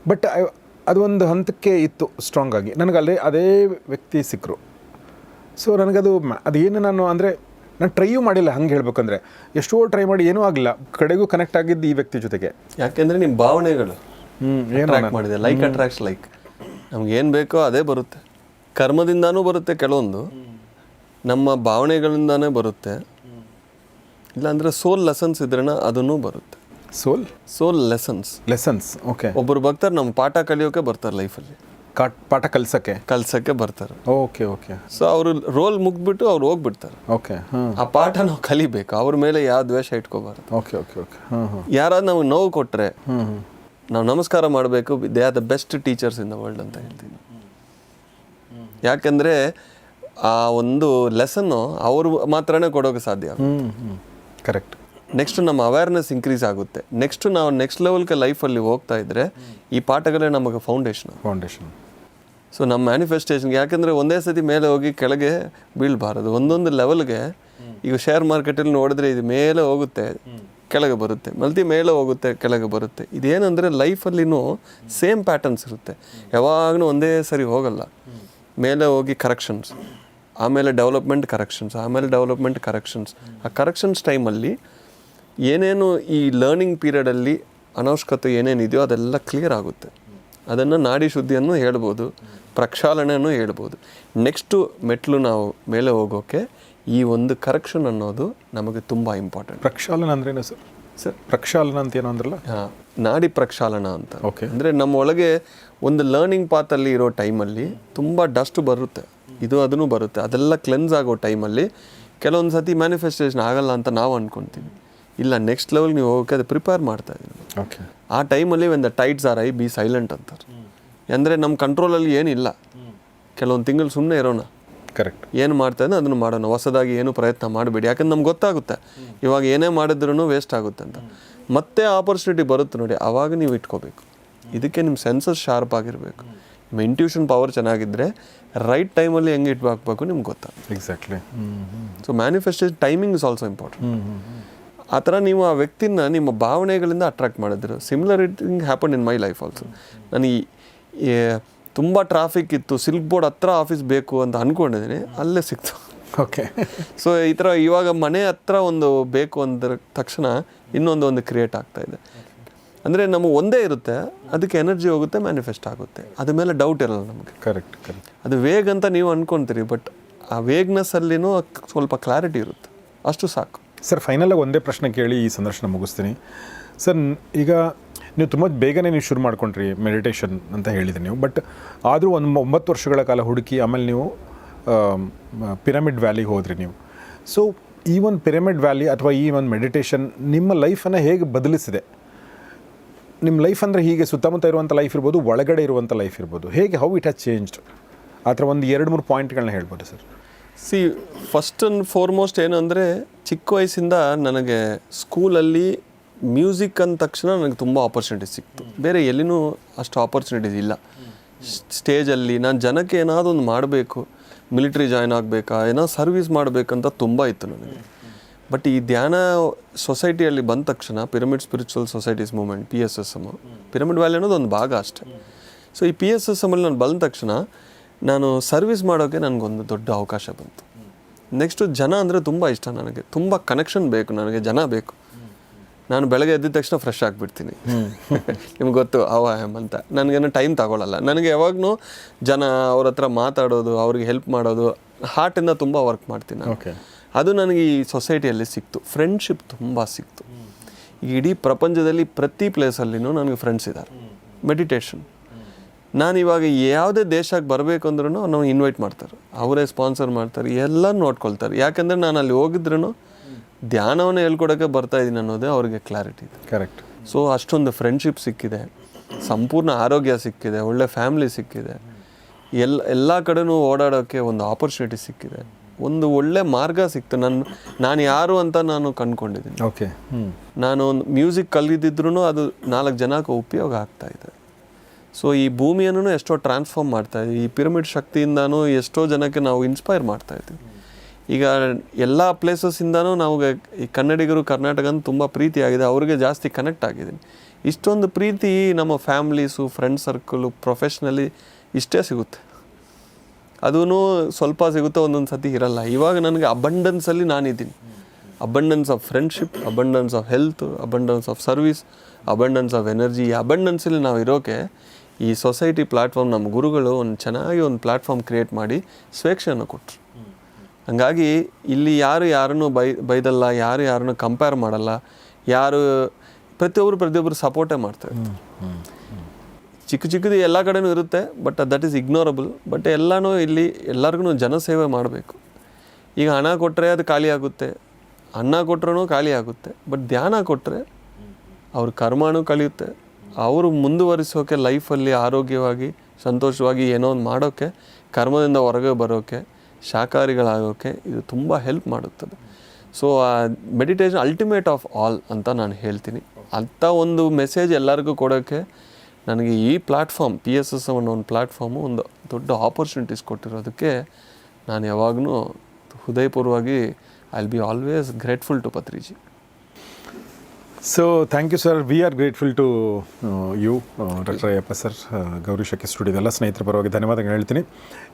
but ಅದು ಒಂದು ಹಂತಕ್ಕೆ ಇತ್ತು ಸ್ಟ್ರಾಂಗ್ ಆಗಿ. ನನಗೆ ಅಲ್ಲೇ ಅದೇ ವ್ಯಕ್ತಿ ಸಿಕ್ಕರು ಸೊ ನನಗದು ಅದು ಅದೇನು ನಾನು ಅಂದರೆ ನಾನು ಟ್ರೈಯೂ ಮಾಡಿಲ್ಲ ಹಂಗೆ ಹೇಳ್ಬೇಕಂದ್ರೆ. ಎಷ್ಟೋ ಟ್ರೈ ಮಾಡಿ ಏನೂ ಆಗಿಲ್ಲ ಕಡೆಗೂ ಕನೆಕ್ಟ್ ಆಗಿದ್ದು ಈ ವ್ಯಕ್ತಿ ಜೊತೆಗೆ. ಯಾಕೆಂದರೆ ನಿಮ್ಮ ಭಾವನೆಗಳು ಏನು ಮಾಡಿದೆ. ಲೈಕ್ ಅಟ್ರಾಕ್ಟ್ಸ್ ಲೈಕ್ ನಮ್ಗೆ ಏನು ಬೇಕೋ ಅದೇ ಬರುತ್ತೆ. ಕರ್ಮದಿಂದಾನೂ ಬರುತ್ತೆ ಕೆಲವೊಂದು. ನಮ್ಮ ಭಾವನೆಗಳಿಂದಾನೇ ಬರುತ್ತೆ. ಇಲ್ಲಾಂದರೆ ಸೋಲ್ ಲೆಸನ್ಸ್ ಇದ್ರೇನ ಅದನ್ನೂ ಬರುತ್ತೆ. Soul soul lessons lessons okay ಒಬ್ಬರು ಭಕ್ತರು ನಮ್ಮ ಪಾಠ ಕಲಿಯೋಕೆ ಬರ್ತಾರೆ ಲೈಫಲ್ಲಿ ಕಾಟ್ ಪಾಠ ಕಲ್ಸಕ್ಕೆ? ಕಲ್ಸಕ್ಕೆ ಬರ್ತಾರೆ. ಓಕೆ ಓಕೆ ಸೊ ಅವರು ರೋಲ್ ಮುಗ್ಬಿಟ್ಟು ಅವ್ರು ಹೋಗ್ಬಿಡ್ತಾರೆ. ಓಕೆ ಆ ಪಾಠ ನಾವು ಕಲಿಬೇಕು ಅವ್ರ ಮೇಲೆ ಯಾವ ದ್ವೇಷ ಇಟ್ಕೋಬಾರ್ದು. ಓಕೆ ಓಕೆ ಓಕೆ ಹಾಂ ಹಾಂ. ಯಾರಾದ್ರೂ ನಮಗೆ ನೋವು ಕೊಟ್ಟರೆ ನಾವು ನಮಸ್ಕಾರ ಮಾಡಬೇಕು they are the best teachers in the world ಅಂತ ಹೇಳ್ತೀನಿ. ಯಾಕೆಂದರೆ ಆ ಒಂದು ಲೆಸನ್ನು ಅವರು ಮಾತ್ರನೇ ಕೊಡೋಕೆ ಸಾಧ್ಯ ಕರೆಕ್ಟ್ ನೆಕ್ಸ್ಟ್ ನಮ್ಮ ಅವೇರ್ನೆಸ್ ಇನ್ಕ್ರೀಸ್ ಆಗುತ್ತೆ. ನೆಕ್ಸ್ಟ್ ನಾವು ನೆಕ್ಸ್ಟ್ ಲೆವೆಲ್ಗೆ ಲೈಫಲ್ಲಿ ಹೋಗ್ತಾ ಇದ್ರೆ ಈ ಪಾಠಗಳೇ ನಮಗೆ ಫೌಂಡೇಶನ್ ಫೌಂಡೇಶನ್ ಸೊ ನಮ್ಮ ಮ್ಯಾನಿಫೆಸ್ಟೇಷನ್ಗೆ ಯಾಕೆಂದರೆ ಒಂದೇ ಸತಿ ಮೇಲೆ ಹೋಗಿ ಕೆಳಗೆ ಬೀಳಬಾರದು. ಒಂದೊಂದು ಲೆವೆಲ್ಗೆ ಈಗ ಶೇರ್ ಮಾರ್ಕೆಟಲ್ಲಿ ನೋಡಿದ್ರೆ ಇದು ಮೇಲೆ ಹೋಗುತ್ತೆ ಕೆಳಗೆ ಬರುತ್ತೆ. ಮಲ್ತಿ ಮೇಲೆ ಹೋಗುತ್ತೆ ಕೆಳಗೆ ಬರುತ್ತೆ. ಇದೇನಂದರೆ ಲೈಫಲ್ಲಿನೂ ಸೇಮ್ ಪ್ಯಾಟರ್ನ್ಸ್ ಇರುತ್ತೆ. ಯಾವಾಗಲೂ ಒಂದೇ ಸರಿ ಹೋಗಲ್ಲ. ಮೇಲೆ ಹೋಗಿ ಕರೆಕ್ಷನ್ಸ್ ಆಮೇಲೆ ಡೆವಲಪ್ಮೆಂಟ್ ಕರೆಕ್ಷನ್ಸ್ ಆಮೇಲೆ ಡೆವಲಪ್ಮೆಂಟ್ ಕರೆಕ್ಷನ್ಸ್ ಆ ಕರೆಕ್ಷನ್ಸ್ ಟೈಮಲ್ಲಿ ಏನೇನು ಈ ಲರ್ನಿಂಗ್ ಪೀರಿಯಡಲ್ಲಿ ಅನವಶ್ಯಕತೆ ಏನೇನಿದೆಯೋ ಅದೆಲ್ಲ ಕ್ಲಿಯರ್ ಆಗುತ್ತೆ. ಅದನ್ನು ನಾಡಿ ಶುದ್ಧಿಯನ್ನು ಹೇಳ್ಬೋದು ಪ್ರಕ್ಷಾಳನೆಯನ್ನು ಹೇಳ್ಬೋದು. ನೆಕ್ಸ್ಟು ಮೆಟ್ಲು ನಾವು ಮೇಲೆ ಹೋಗೋಕ್ಕೆ ಈ ಒಂದು ಕರೆಕ್ಷನ್ ಅನ್ನೋದು ನಮಗೆ ತುಂಬ ಇಂಪಾರ್ಟೆಂಟ್ ಪ್ರಕ್ಷಾಲನ ಅಂದ್ರೇನು ಸರ್? ಸರ್. ಪ್ರಕ್ಷಾಲನ ಅಂತ ಏನು ಅಂದ್ರಲ್ಲ? ಹಾಂ ನಾಡಿ ಪ್ರಕ್ಷಾಲನ ಅಂತ. ಓಕೆ ಅಂದರೆ ನಮ್ಮೊಳಗೆ ಒಂದು ಲರ್ನಿಂಗ್ ಪಾತಲ್ಲಿ ಇರೋ ಟೈಮಲ್ಲಿ ತುಂಬ ಡಸ್ಟ್ ಬರುತ್ತೆ. ಇದು ಅದನ್ನು ಬರುತ್ತೆ. ಅದೆಲ್ಲ ಕ್ಲೆನ್ಸ್ ಆಗೋ ಟೈಮಲ್ಲಿ ಕೆಲವೊಂದು ಸತಿ ಮ್ಯಾನಿಫೆಸ್ಟೇಷನ್ ಆಗಲ್ಲ ಅಂತ ನಾವು ಅಂದ್ಕೊತೀವಿ ಇಲ್ಲ ನೆಕ್ಸ್ಟ್ ಲೆವೆಲ್ ನೀವು ಹೋಗೋಕೆ ಅದು ಪ್ರಿಪೇರ್ ಮಾಡ್ತಾ ಇದ್ದೀನಿ. ಓಕೆ ಆ ಟೈಮಲ್ಲಿ ಒಂದು the tights are I be silent ಅಂತಾರೆ. ಅಂದರೆ ನಮ್ಮ ಕಂಟ್ರೋಲಲ್ಲಿ ಏನಿಲ್ಲ. ಕೆಲವೊಂದು ತಿಂಗಳು ಸುಮ್ಮನೆ ಇರೋಣ. ಕರೆಕ್ಟ್ ಏನು ಮಾಡ್ತಾ ಇದ್ದೀನಿ ಅದನ್ನು ಮಾಡೋಣ. ಹೊಸದಾಗಿ ಏನು ಪ್ರಯತ್ನ ಮಾಡಬೇಡಿ. ಯಾಕಂದ್ರೆ ನಮ್ಗೆ ಗೊತ್ತಾಗುತ್ತೆ. ಇವಾಗ ಏನೇ ಮಾಡಿದ್ರೂ ವೇಸ್ಟ್ ಆಗುತ್ತೆ ಅಂತ. ಮತ್ತೆ ಆಪರ್ಚುನಿಟಿ ಬರುತ್ತೆ ನೋಡಿ. ಆವಾಗ ನೀವು ಇಟ್ಕೋಬೇಕು. ಇದಕ್ಕೆ ನಿಮ್ಮ ಸೆನ್ಸಸ್ ಶಾರ್ಪ್ ಆಗಿರಬೇಕು. ನಿಮ್ಮ ಇಂಟ್ಯೂಷನ್ ಪವರ್ ಚೆನ್ನಾಗಿದ್ದರೆ ರೈಟ್ ಟೈಮಲ್ಲಿ ಹೆಂಗೆ ಇಟ್ಬಾಕ್ಬೇಕು ನಿಮ್ಗೆ ಗೊತ್ತಾಗುತ್ತೆ exactly so manifestation timing is also important ಆ ಥರ ನೀವು ಆ ವ್ಯಕ್ತಿನ ನಿಮ್ಮ ಭಾವನೆಗಳಿಂದ ಅಟ್ರಾಕ್ಟ್ ಮಾಡಿದ್ರು. Similar thing happen in my life also ನನಗೆ ತುಂಬ ಟ್ರಾಫಿಕ್ ಇತ್ತು ಸಿಲ್ಕ್ ಬೋರ್ಡ್ ಹತ್ರ ಆಫೀಸ್ ಬೇಕು ಅಂತ ಅಂದ್ಕೊಂಡಿದ್ದೀನಿ ಅಲ್ಲೇ ಸಿಕ್ತು. ಓಕೆ ಸೊ *laughs* ಈ ಥರ ಇವಾಗ ಮನೆ ಹತ್ರ ಒಂದು ಬೇಕು ಅಂದ್ರ ತಕ್ಷಣ ಇನ್ನೊಂದು ಒಂದು ಕ್ರಿಯೇಟ್ ಆಗ್ತಾ ಇದೆ. ಅಂದರೆ ನಮಗೆ ಒಂದೇ ಇರುತ್ತೆ ಅದಕ್ಕೆ ಎನರ್ಜಿ ಹೋಗುತ್ತೆ ಮ್ಯಾನಿಫೆಸ್ಟ್ ಆಗುತ್ತೆ. ಅದ್ರ ಮೇಲೆ ಡೌಟ್ ಇರಲ್ಲ ನಮಗೆ. ಕರೆಕ್ಟ್ ಕರೆಕ್ಟ್ ಅದು ವೇಗ್ ಅಂತ ನೀವು ಅಂದ್ಕೊತೀರಿ ಬಟ್ ಆ ವೇಗ್ನೆಸ್ಸಲ್ಲಿನೂ ಸ್ವಲ್ಪ ಕ್ಲಾರಿಟಿ ಇರುತ್ತೆ. ಅಷ್ಟು ಸಾಕು. ಸರ್ ಫೈನಲಾಗಿ ಒಂದೇ ಪ್ರಶ್ನೆ ಕೇಳಿ ಈ ಸಂದರ್ಶನ ಮುಗಿಸ್ತೀನಿ. ಸರ್, ಈಗ ನೀವು ತುಂಬ ಬೇಗನೆ ನೀವು ಶುರು ಮಾಡ್ಕೊಂಡ್ರಿ ಮೆಡಿಟೇಷನ್ ಅಂತ ಹೇಳಿದ್ರಿ ನೀವು ಬಟ್ ಆದರೂ ಒಂದು ಒಂಬತ್ತು ವರ್ಷಗಳ ಕಾಲ ಹುಡುಕಿ ಆಮೇಲೆ ನೀವು ಪಿರಮಿಡ್ ವ್ಯಾಲಿಗೆ ಹೋದ್ರಿ ನೀವು. ಸೊ ಈ ಒಂದು ಪಿರಮಿಡ್ ವ್ಯಾಲಿ ಅಥವಾ ಈ ಒಂದು ಮೆಡಿಟೇಷನ್ ನಿಮ್ಮ ಲೈಫನ್ನು ಹೇಗೆ ಬದಲಿಸಿದೆ? ನಿಮ್ಮ ಲೈಫ್ ಅಂದರೆ ಹೀಗೆ ಸುತ್ತಮುತ್ತ ಇರುವಂಥ ಲೈಫ್ ಇರ್ಬೋದು, ಒಳಗಡೆ ಇರುವಂಥ ಲೈಫ್ ಇರ್ಬೋದು, ಹೇಗೆ ಹೌ ಇಟ್ ಹ್ಯಾಸ್ ಚೇಂಜ್ಡ್ ಆ ಥರ ಒಂದು ಎರಡು, ಮೂರು ಪಾಯಿಂಟ್ಗಳನ್ನ ಹೇಳ್ಬೋದು sir? See first and foremost ಏನು ಅಂದರೆ ಚಿಕ್ಕ ವಯಸ್ಸಿಂದ ನನಗೆ ಸ್ಕೂಲಲ್ಲಿ ಮ್ಯೂಸಿಕ್ ಅಂದ ತಕ್ಷಣ ನನಗೆ ತುಂಬ ಆಪರ್ಚುನಿಟಿ ಸಿಕ್ತು. ಬೇರೆ ಎಲ್ಲಿನೂ ಅಷ್ಟು ಆಪರ್ಚುನಿಟೀಸ್ ಇಲ್ಲ. ಸ್ಟೇಜಲ್ಲಿ ನಾನು ಜನಕ್ಕೆ ಏನಾದರೂ ಒಂದು ಮಾಡಬೇಕು ಮಿಲಿಟ್ರಿ ಜಾಯ್ನ್ ಆಗಬೇಕಾ, ಏನೋ ಸರ್ವಿಸ್ ಮಾಡಬೇಕಂತ ತುಂಬ ಇತ್ತು ನನಗೆ. ಬಟ್ ಈ ಧ್ಯಾನ ಸೊಸೈಟಿಯಲ್ಲಿ ಬಂದ ತಕ್ಷಣ pyramid spiritual societies movement P S S M pyramid valley ಅನ್ನೋದು ಒಂದು ಭಾಗ ಅಷ್ಟೇ. ಸೊ ಈ ಪಿ ಎಸ್ ಎಸ್ ಎಮ್ಮಲ್ಲಿ ನಾನು ಬಂದ ತಕ್ಷಣ ನಾನು ಸರ್ವಿಸ್ ಮಾಡೋಕ್ಕೆ ನನಗೊಂದು ದೊಡ್ಡ ಅವಕಾಶ ಬಂತು. ನೆಕ್ಸ್ಟು ಜನ ಅಂದರೆ ತುಂಬ ಇಷ್ಟ ನನಗೆ. ತುಂಬ ಕನೆಕ್ಷನ್ ಬೇಕು ನನಗೆ ಜನ ಬೇಕು. ನಾನು ಬೆಳಗ್ಗೆ ಎದ್ದಿದ ತಕ್ಷಣ ಫ್ರೆಶ್ ಆಗಿಬಿಡ್ತೀನಿ. *laughs* ನಿಮ್ಗೆ ಗೊತ್ತು ಅವ ಆಮ್ ಅಂತ. ನನಗೇನು ಟೈಮ್ ತಗೊಳ್ಳಲ್ಲ ನನಗೆ ಯಾವಾಗಲೂ ಜನ ಅವ್ರ ಹತ್ರ ಮಾತಾಡೋದು ಅವ್ರಿಗೆ ಹೆಲ್ಪ್ ಮಾಡೋದು ಹಾರ್ಟಿಂದ ತುಂಬ ವರ್ಕ್ ಮಾಡ್ತೀನಿ ನಾನು. ಓಕೆ ಅದು ನನಗೆ ಈ ಸೊಸೈಟಿಯಲ್ಲಿ ಸಿಕ್ತು. ಫ್ರೆಂಡ್ಶಿಪ್ ತುಂಬ ಸಿಕ್ತು. ಇಡೀ ಪ್ರಪಂಚದಲ್ಲಿ ಪ್ರತಿ ಪ್ಲೇಸಲ್ಲಿನೂ ನನಗೆ ಫ್ರೆಂಡ್ಸ್ ಇದ್ದಾರೆ. ಮೆಡಿಟೇಷನ್ ನಾನು ಇವಾಗ ಯಾವುದೇ ದೇಶಕ್ಕೆ ಬರಬೇಕು ಅಂದ್ರೂ ನಾವು ಇನ್ವೈಟ್ ಮಾಡ್ತಾರೆ. ಅವರೇ ಸ್ಪಾನ್ಸರ್ ಮಾಡ್ತಾರೆ. ಎಲ್ಲ ನೋಡ್ಕೊಳ್ತಾರೆ. ಯಾಕಂದರೆ ನಾನು ಅಲ್ಲಿ ಹೋಗಿದ್ರು ಧ್ಯಾನವನ್ನು ಹೇಳ್ಕೊಡೋಕ್ಕೆ ಬರ್ತಾ ಇದ್ದೀನಿ ಅನ್ನೋದೇ ಅವ್ರಿಗೆ ಕ್ಲಾರಿಟಿ ಇದೆ. ಕರೆಕ್ಟ್ ಸೊ ಅಷ್ಟೊಂದು ಫ್ರೆಂಡ್ಶಿಪ್ ಸಿಕ್ಕಿದೆ. ಸಂಪೂರ್ಣ ಆರೋಗ್ಯ ಸಿಕ್ಕಿದೆ. ಒಳ್ಳೆ ಫ್ಯಾಮ್ಲಿ ಸಿಕ್ಕಿದೆ. ಎಲ್ಲ ಎಲ್ಲ ಕಡೆನೂ ಓಡಾಡೋಕ್ಕೆ ಒಂದು ಆಪರ್ಚುನಿಟಿ ಸಿಕ್ಕಿದೆ. ಒಂದು ಒಳ್ಳೆ ಮಾರ್ಗ ಸಿಕ್ತು. ನನ್ನ ನಾನು ಯಾರು ಅಂತ ನಾನು ಕಂಡ್ಕೊಂಡಿದ್ದೀನಿ. ಓಕೆ ನಾನು ಒಂದು ಮ್ಯೂಸಿಕ್ ಕಲಿದಿದ್ರು ಅದು ನಾಲ್ಕು ಜನಕ್ಕೆ ಉಪಯೋಗ ಆಗ್ತಾ ಇದೆ. ಸೊ ಈ ಭೂಮಿಯನ್ನು ಎಷ್ಟೋ ಟ್ರಾನ್ಸ್ಫಾರ್ಮ್ ಮಾಡ್ತಾ ಇದ್ದೀವಿ ಈ ಪಿರಮಿಡ್ ಶಕ್ತಿಯಿಂದನೂ ಎಷ್ಟೋ ಜನಕ್ಕೆ ನಾವು ಇನ್ಸ್ಪೈರ್ ಮಾಡ್ತಾ ಇದ್ದೀವಿ. ಈಗ ಎಲ್ಲ ಪ್ಲೇಸಸ್ಸಿಂದನೂ ನಾವು ಈ ಕನ್ನಡಿಗರು ಕರ್ನಾಟಕ ಅಂತ ತುಂಬ ಪ್ರೀತಿ ಆಗಿದೆ ಅವ್ರಿಗೆ ಜಾಸ್ತಿ ಕನೆಕ್ಟ್ ಆಗಿದ್ದೀನಿ. ಇಷ್ಟೊಂದು ಪ್ರೀತಿ ನಮ್ಮ ಫ್ಯಾಮ್ಲೀಸು ಫ್ರೆಂಡ್ ಸರ್ಕಲು ಪ್ರೊಫೆಷ್ನಲಿ ಇಷ್ಟೇ ಸಿಗುತ್ತೆ. ಅದೂ ಸ್ವಲ್ಪ ಸಿಗುತ್ತೆ, ಒಂದೊಂದು ಸತಿ ಇರಲ್ಲ. ಇವಾಗ ನನಗೆ ಅಬಂಡನ್ಸಲ್ಲಿ ನಾನಿದ್ದೀನಿ. Abundance of friendship abundance of health abundance of service abundance of energy ಈ ಅಬಂಡನ್ಸಲ್ಲಿ ನಾವು ಇರೋಕೆ ಈ ಸೊಸೈಟಿ ಪ್ಲ್ಯಾಟ್ಫಾರ್ಮ್ ನಮ್ಮ ಗುರುಗಳು ಒಂದು ಚೆನ್ನಾಗಿ ಒಂದು ಪ್ಲ್ಯಾಟ್ಫಾರ್ಮ್ ಕ್ರಿಯೇಟ್ ಮಾಡಿ ಸ್ವೇಕ್ಷೆಯನ್ನು ಕೊಟ್ಟರು ಹಂಗಾಗಿ ಇಲ್ಲಿ ಯಾರು ಯಾರನ್ನು ಬೈ ಬೈದಲ್ಲ ಯಾರು ಯಾರನ್ನು ಕಂಪೇರ್ ಮಾಡಲ್ಲ ಯಾರು ಪ್ರತಿಯೊಬ್ಬರು ಪ್ರತಿಯೊಬ್ಬರು ಸಪೋರ್ಟೇ ಮಾಡ್ತಾರೆ. ಚಿಕ್ಕ ಚಿಕ್ಕದು ಎಲ್ಲ ಕಡೆನೂ ಇರುತ್ತೆ but that is ignorable but ಎಲ್ಲನೂ ಇಲ್ಲಿ ಎಲ್ಲರಿಗೂ ಜನಸೇವೆ ಮಾಡಬೇಕು. ಈಗ ಹಣ ಕೊಟ್ಟರೆ ಅದು ಖಾಲಿ ಆಗುತ್ತೆ ಅನ್ನ ಕೊಟ್ರೂ ಖಾಲಿ ಆಗುತ್ತೆ ಬಟ್ ಧ್ಯಾನ ಕೊಟ್ಟರೆ ಅವ್ರ ಕರ್ಮನೂ ಕಲಿಯುತ್ತೆ. ಅವರು ಮುಂದುವರಿಸೋಕೆ, ಲೈಫಲ್ಲಿ ಆರೋಗ್ಯವಾಗಿ, ಸಂತೋಷವಾಗಿ ಏನೋ ಒಂದು ಮಾಡೋಕ್ಕೆ ಕರ್ಮದಿಂದ ಹೊರಗೆ ಬರೋಕ್ಕೆ ಶಾಕಾಹಾರಿಗಳಾಗೋಕ್ಕೆ ಇದು ತುಂಬ ಹೆಲ್ಪ್ ಮಾಡುತ್ತದೆ. So meditation ultimate of all ಅಂತ ನಾನು ಹೇಳ್ತೀನಿ. ಅಂಥ ಒಂದು ಮೆಸೇಜ್ ಎಲ್ಲರಿಗೂ ಕೊಡೋಕ್ಕೆ ನನಗೆ ಈ ಪ್ಲ್ಯಾಟ್ಫಾರ್ಮ್ ಪಿ ಎಸ್ ಎಸ್ ಅನ್ನೋ ಒಂದು ಪ್ಲ್ಯಾಟ್ಫಾರ್ಮು ಒಂದು ದೊಡ್ಡ ಆಪರ್ಚುನಿಟೀಸ್ ಕೊಟ್ಟಿರೋದಕ್ಕೆ ನಾನು ಯಾವಾಗಲೂ ಹೃದಯಪೂರ್ವವಾಗಿ I will be always grateful to Patriji so thank you sir we are grateful to you doctor Ayyappa sir Gauri ಶಕ್ಕಿ ಸ್ಟುಡಿಯೋದ ಎಲ್ಲ ಸ್ನೇಹಿತರ ಪರವಾಗಿ ಧನ್ಯವಾದಗಳು ಹೇಳ್ತೀನಿ.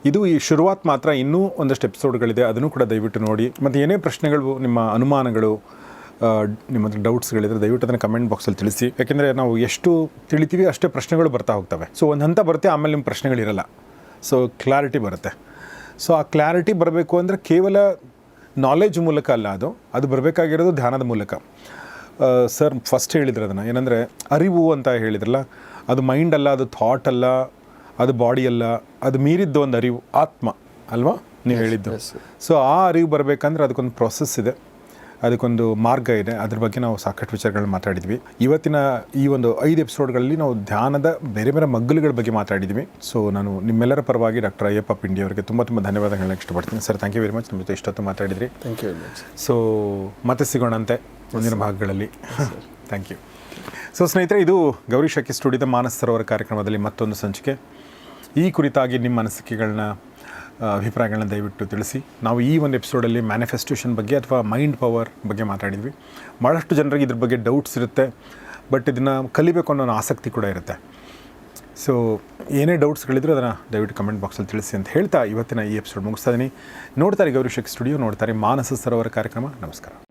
ಇದು ಈ ಶುರುವಾತ್ ಮಾತ್ರ ಇನ್ನೂ ಒಂದಷ್ಟು ಎಪಿಸೋಡ್ಗಳಿದೆ ಅದನ್ನು ಕೂಡ ದಯವಿಟ್ಟು ನೋಡಿ. ಮತ್ತು ಏನೇ ಪ್ರಶ್ನೆಗಳು, ನಿಮ್ಮ ಅನುಮಾನಗಳು ನಿಮ್ಮ ಹತ್ರ ಡೌಟ್ಸ್ಗಳಿದ್ರೆ ದಯವಿಟ್ಟು ಅದನ್ನು ಕಮೆಂಟ್ ಬಾಕ್ಸಲ್ಲಿ ತಿಳಿಸಿ. ಯಾಕೆಂದರೆ ನಾವು ಎಷ್ಟು ತಿಳಿತೀವಿ ಅಷ್ಟೇ ಪ್ರಶ್ನೆಗಳು ಬರ್ತಾ ಹೋಗ್ತವೆ. ಸೊ ಒಂದು ಹಂತ ಬರುತ್ತೆ, ಆಮೇಲೆ ನಿಮ್ಮ ಪ್ರಶ್ನೆಗಳಿರಲ್ಲ. ಸೊ ಕ್ಲಾರಿಟಿ ಬರುತ್ತೆ. ಸೊ ಆ ಕ್ಲಾರಿಟಿ ಬರಬೇಕು ಅಂದರೆ ಕೇವಲ ನಾಲೆಜ್ ಮೂಲಕ ಅಲ್ಲ ಅದು. ಅದು ಬರಬೇಕಾಗಿರೋದು ಧ್ಯಾನದ ಮೂಲಕ. ಸರ್ ಫಸ್ಟ್ ಹೇಳಿದ್ರು ಅದನ್ನು. ಏನಂದರೆ ಅರಿವು ಅಂತ ಹೇಳಿದ್ರಲ್ಲ ಅದು ಮೈಂಡ್ ಅಲ್ಲ ಅದು ಥಾಟ್ ಅಲ್ಲ ಅದು ಬಾಡಿ ಅಲ್ಲ ಅದು ಮೀರಿದ್ದು ಒಂದು ಅರಿವು ಆತ್ಮ ಅಲ್ವಾ? ನೀವು ಹೇಳಿದ್ದು. ಸೊ ಆ ಅರಿವು ಬರಬೇಕಂದ್ರೆ ಅದಕ್ಕೊಂದು ಪ್ರೊಸೆಸ್ ಇದೆ. ಅದಕ್ಕೊಂದು ಮಾರ್ಗ ಇದೆ. ಅದ್ರ ಬಗ್ಗೆ ನಾವು ಸಾಕಷ್ಟು ವಿಚಾರಗಳನ್ನ ಮಾತಾಡಿದ್ವಿ. ಇವತ್ತಿನ ಈ ಒಂದು ಐದು ಎಪಿಸೋಡ್ಗಳಲ್ಲಿ ನಾವು ಧ್ಯಾನದ ಬೇರೆ ಬೇರೆ ಮಗ್ಗಲುಗಳ ಬಗ್ಗೆ ಮಾತಾಡಿದ್ವಿ. ಸೊ ನಾನು ನಿಮ್ಮೆಲ್ಲರ ಪರವಾಗಿ ಡಾಕ್ಟರ್ ಅಯ್ಯಪ್ಪ ಪಿಂಡಿ ಅವರಿಗೆ ತುಂಬ ತುಂಬ ಧನ್ಯವಾದಗಳನ್ನ ಇಷ್ಟಪಡ್ತೀನಿ. Sir thank you very much ನಿಮ್ಮ ಜೊತೆ ಇಷ್ಟೊತ್ತು ಮಾತಾಡಿದ್ರಿ. Thank you very much so ಮತ್ತೆ ಸಿಗೋಣಂತೆ ಮುಂದಿನ ಭಾಗಗಳಲ್ಲಿ. ಥ್ಯಾಂಕ್ ಯು ಸೊ ಸ್ನೇಹಿತರೆ ಇದು ಗೌರಿ ಶಕ್ತಿ ಸ್ಟುಡಿಯೋದ ಮಾನಸ್ ಸರೋವರ ಕಾರ್ಯಕ್ರಮದಲ್ಲಿ ಮತ್ತೊಂದು ಸಂಚಿಕೆ. ಈ ಕುರಿತಾಗಿ ನಿಮ್ಮ ಅನಿಸಿಕೆಗಳನ್ನ ಅಭಿಪ್ರಾಯಗಳನ್ನ ದಯವಿಟ್ಟು ತಿಳಿಸಿ. ನಾವು ಈ ಒಂದು ಎಪಿಸೋಡಲ್ಲಿ ಮ್ಯಾನಿಫೆಸ್ಟೇಷನ್ ಬಗ್ಗೆ ಅಥವಾ ಮೈಂಡ್ ಪವರ್ ಬಗ್ಗೆ ಮಾತಾಡಿದ್ವಿ. ಭಾಳಷ್ಟು ಜನರಿಗೆ ಇದ್ರ ಬಗ್ಗೆ ಡೌಟ್ಸ್ ಇರುತ್ತೆ ಬಟ್ ಇದನ್ನು ಕಲಿಬೇಕು ಅನ್ನೋ ಆಸಕ್ತಿ ಕೂಡ ಇರುತ್ತೆ. ಸೊ ಏನೇ ಡೌಟ್ಸ್ಗಳಿದ್ರು ಅದನ್ನು ದಯವಿಟ್ಟು ಕಮೆಂಟ್ ಬಾಕ್ಸಲ್ಲಿ ತಿಳಿಸಿ ಅಂತ ಹೇಳ್ತಾ ಇವತ್ತಿನ ಈ ಎಪಿಸೋಡ್ ಮುಗಿಸ್ತಾ ಇದ್ದೀನಿ ನೋಡ್ತಾರೆ ಗೌರಿ ಶಕ್ಕಿ ಸ್ಟುಡಿಯೋ ನೋಡ್ತಾರೆ ಮಾನಸ ಸರೋವರ ಕಾರ್ಯಕ್ರಮ. ನಮಸ್ಕಾರ.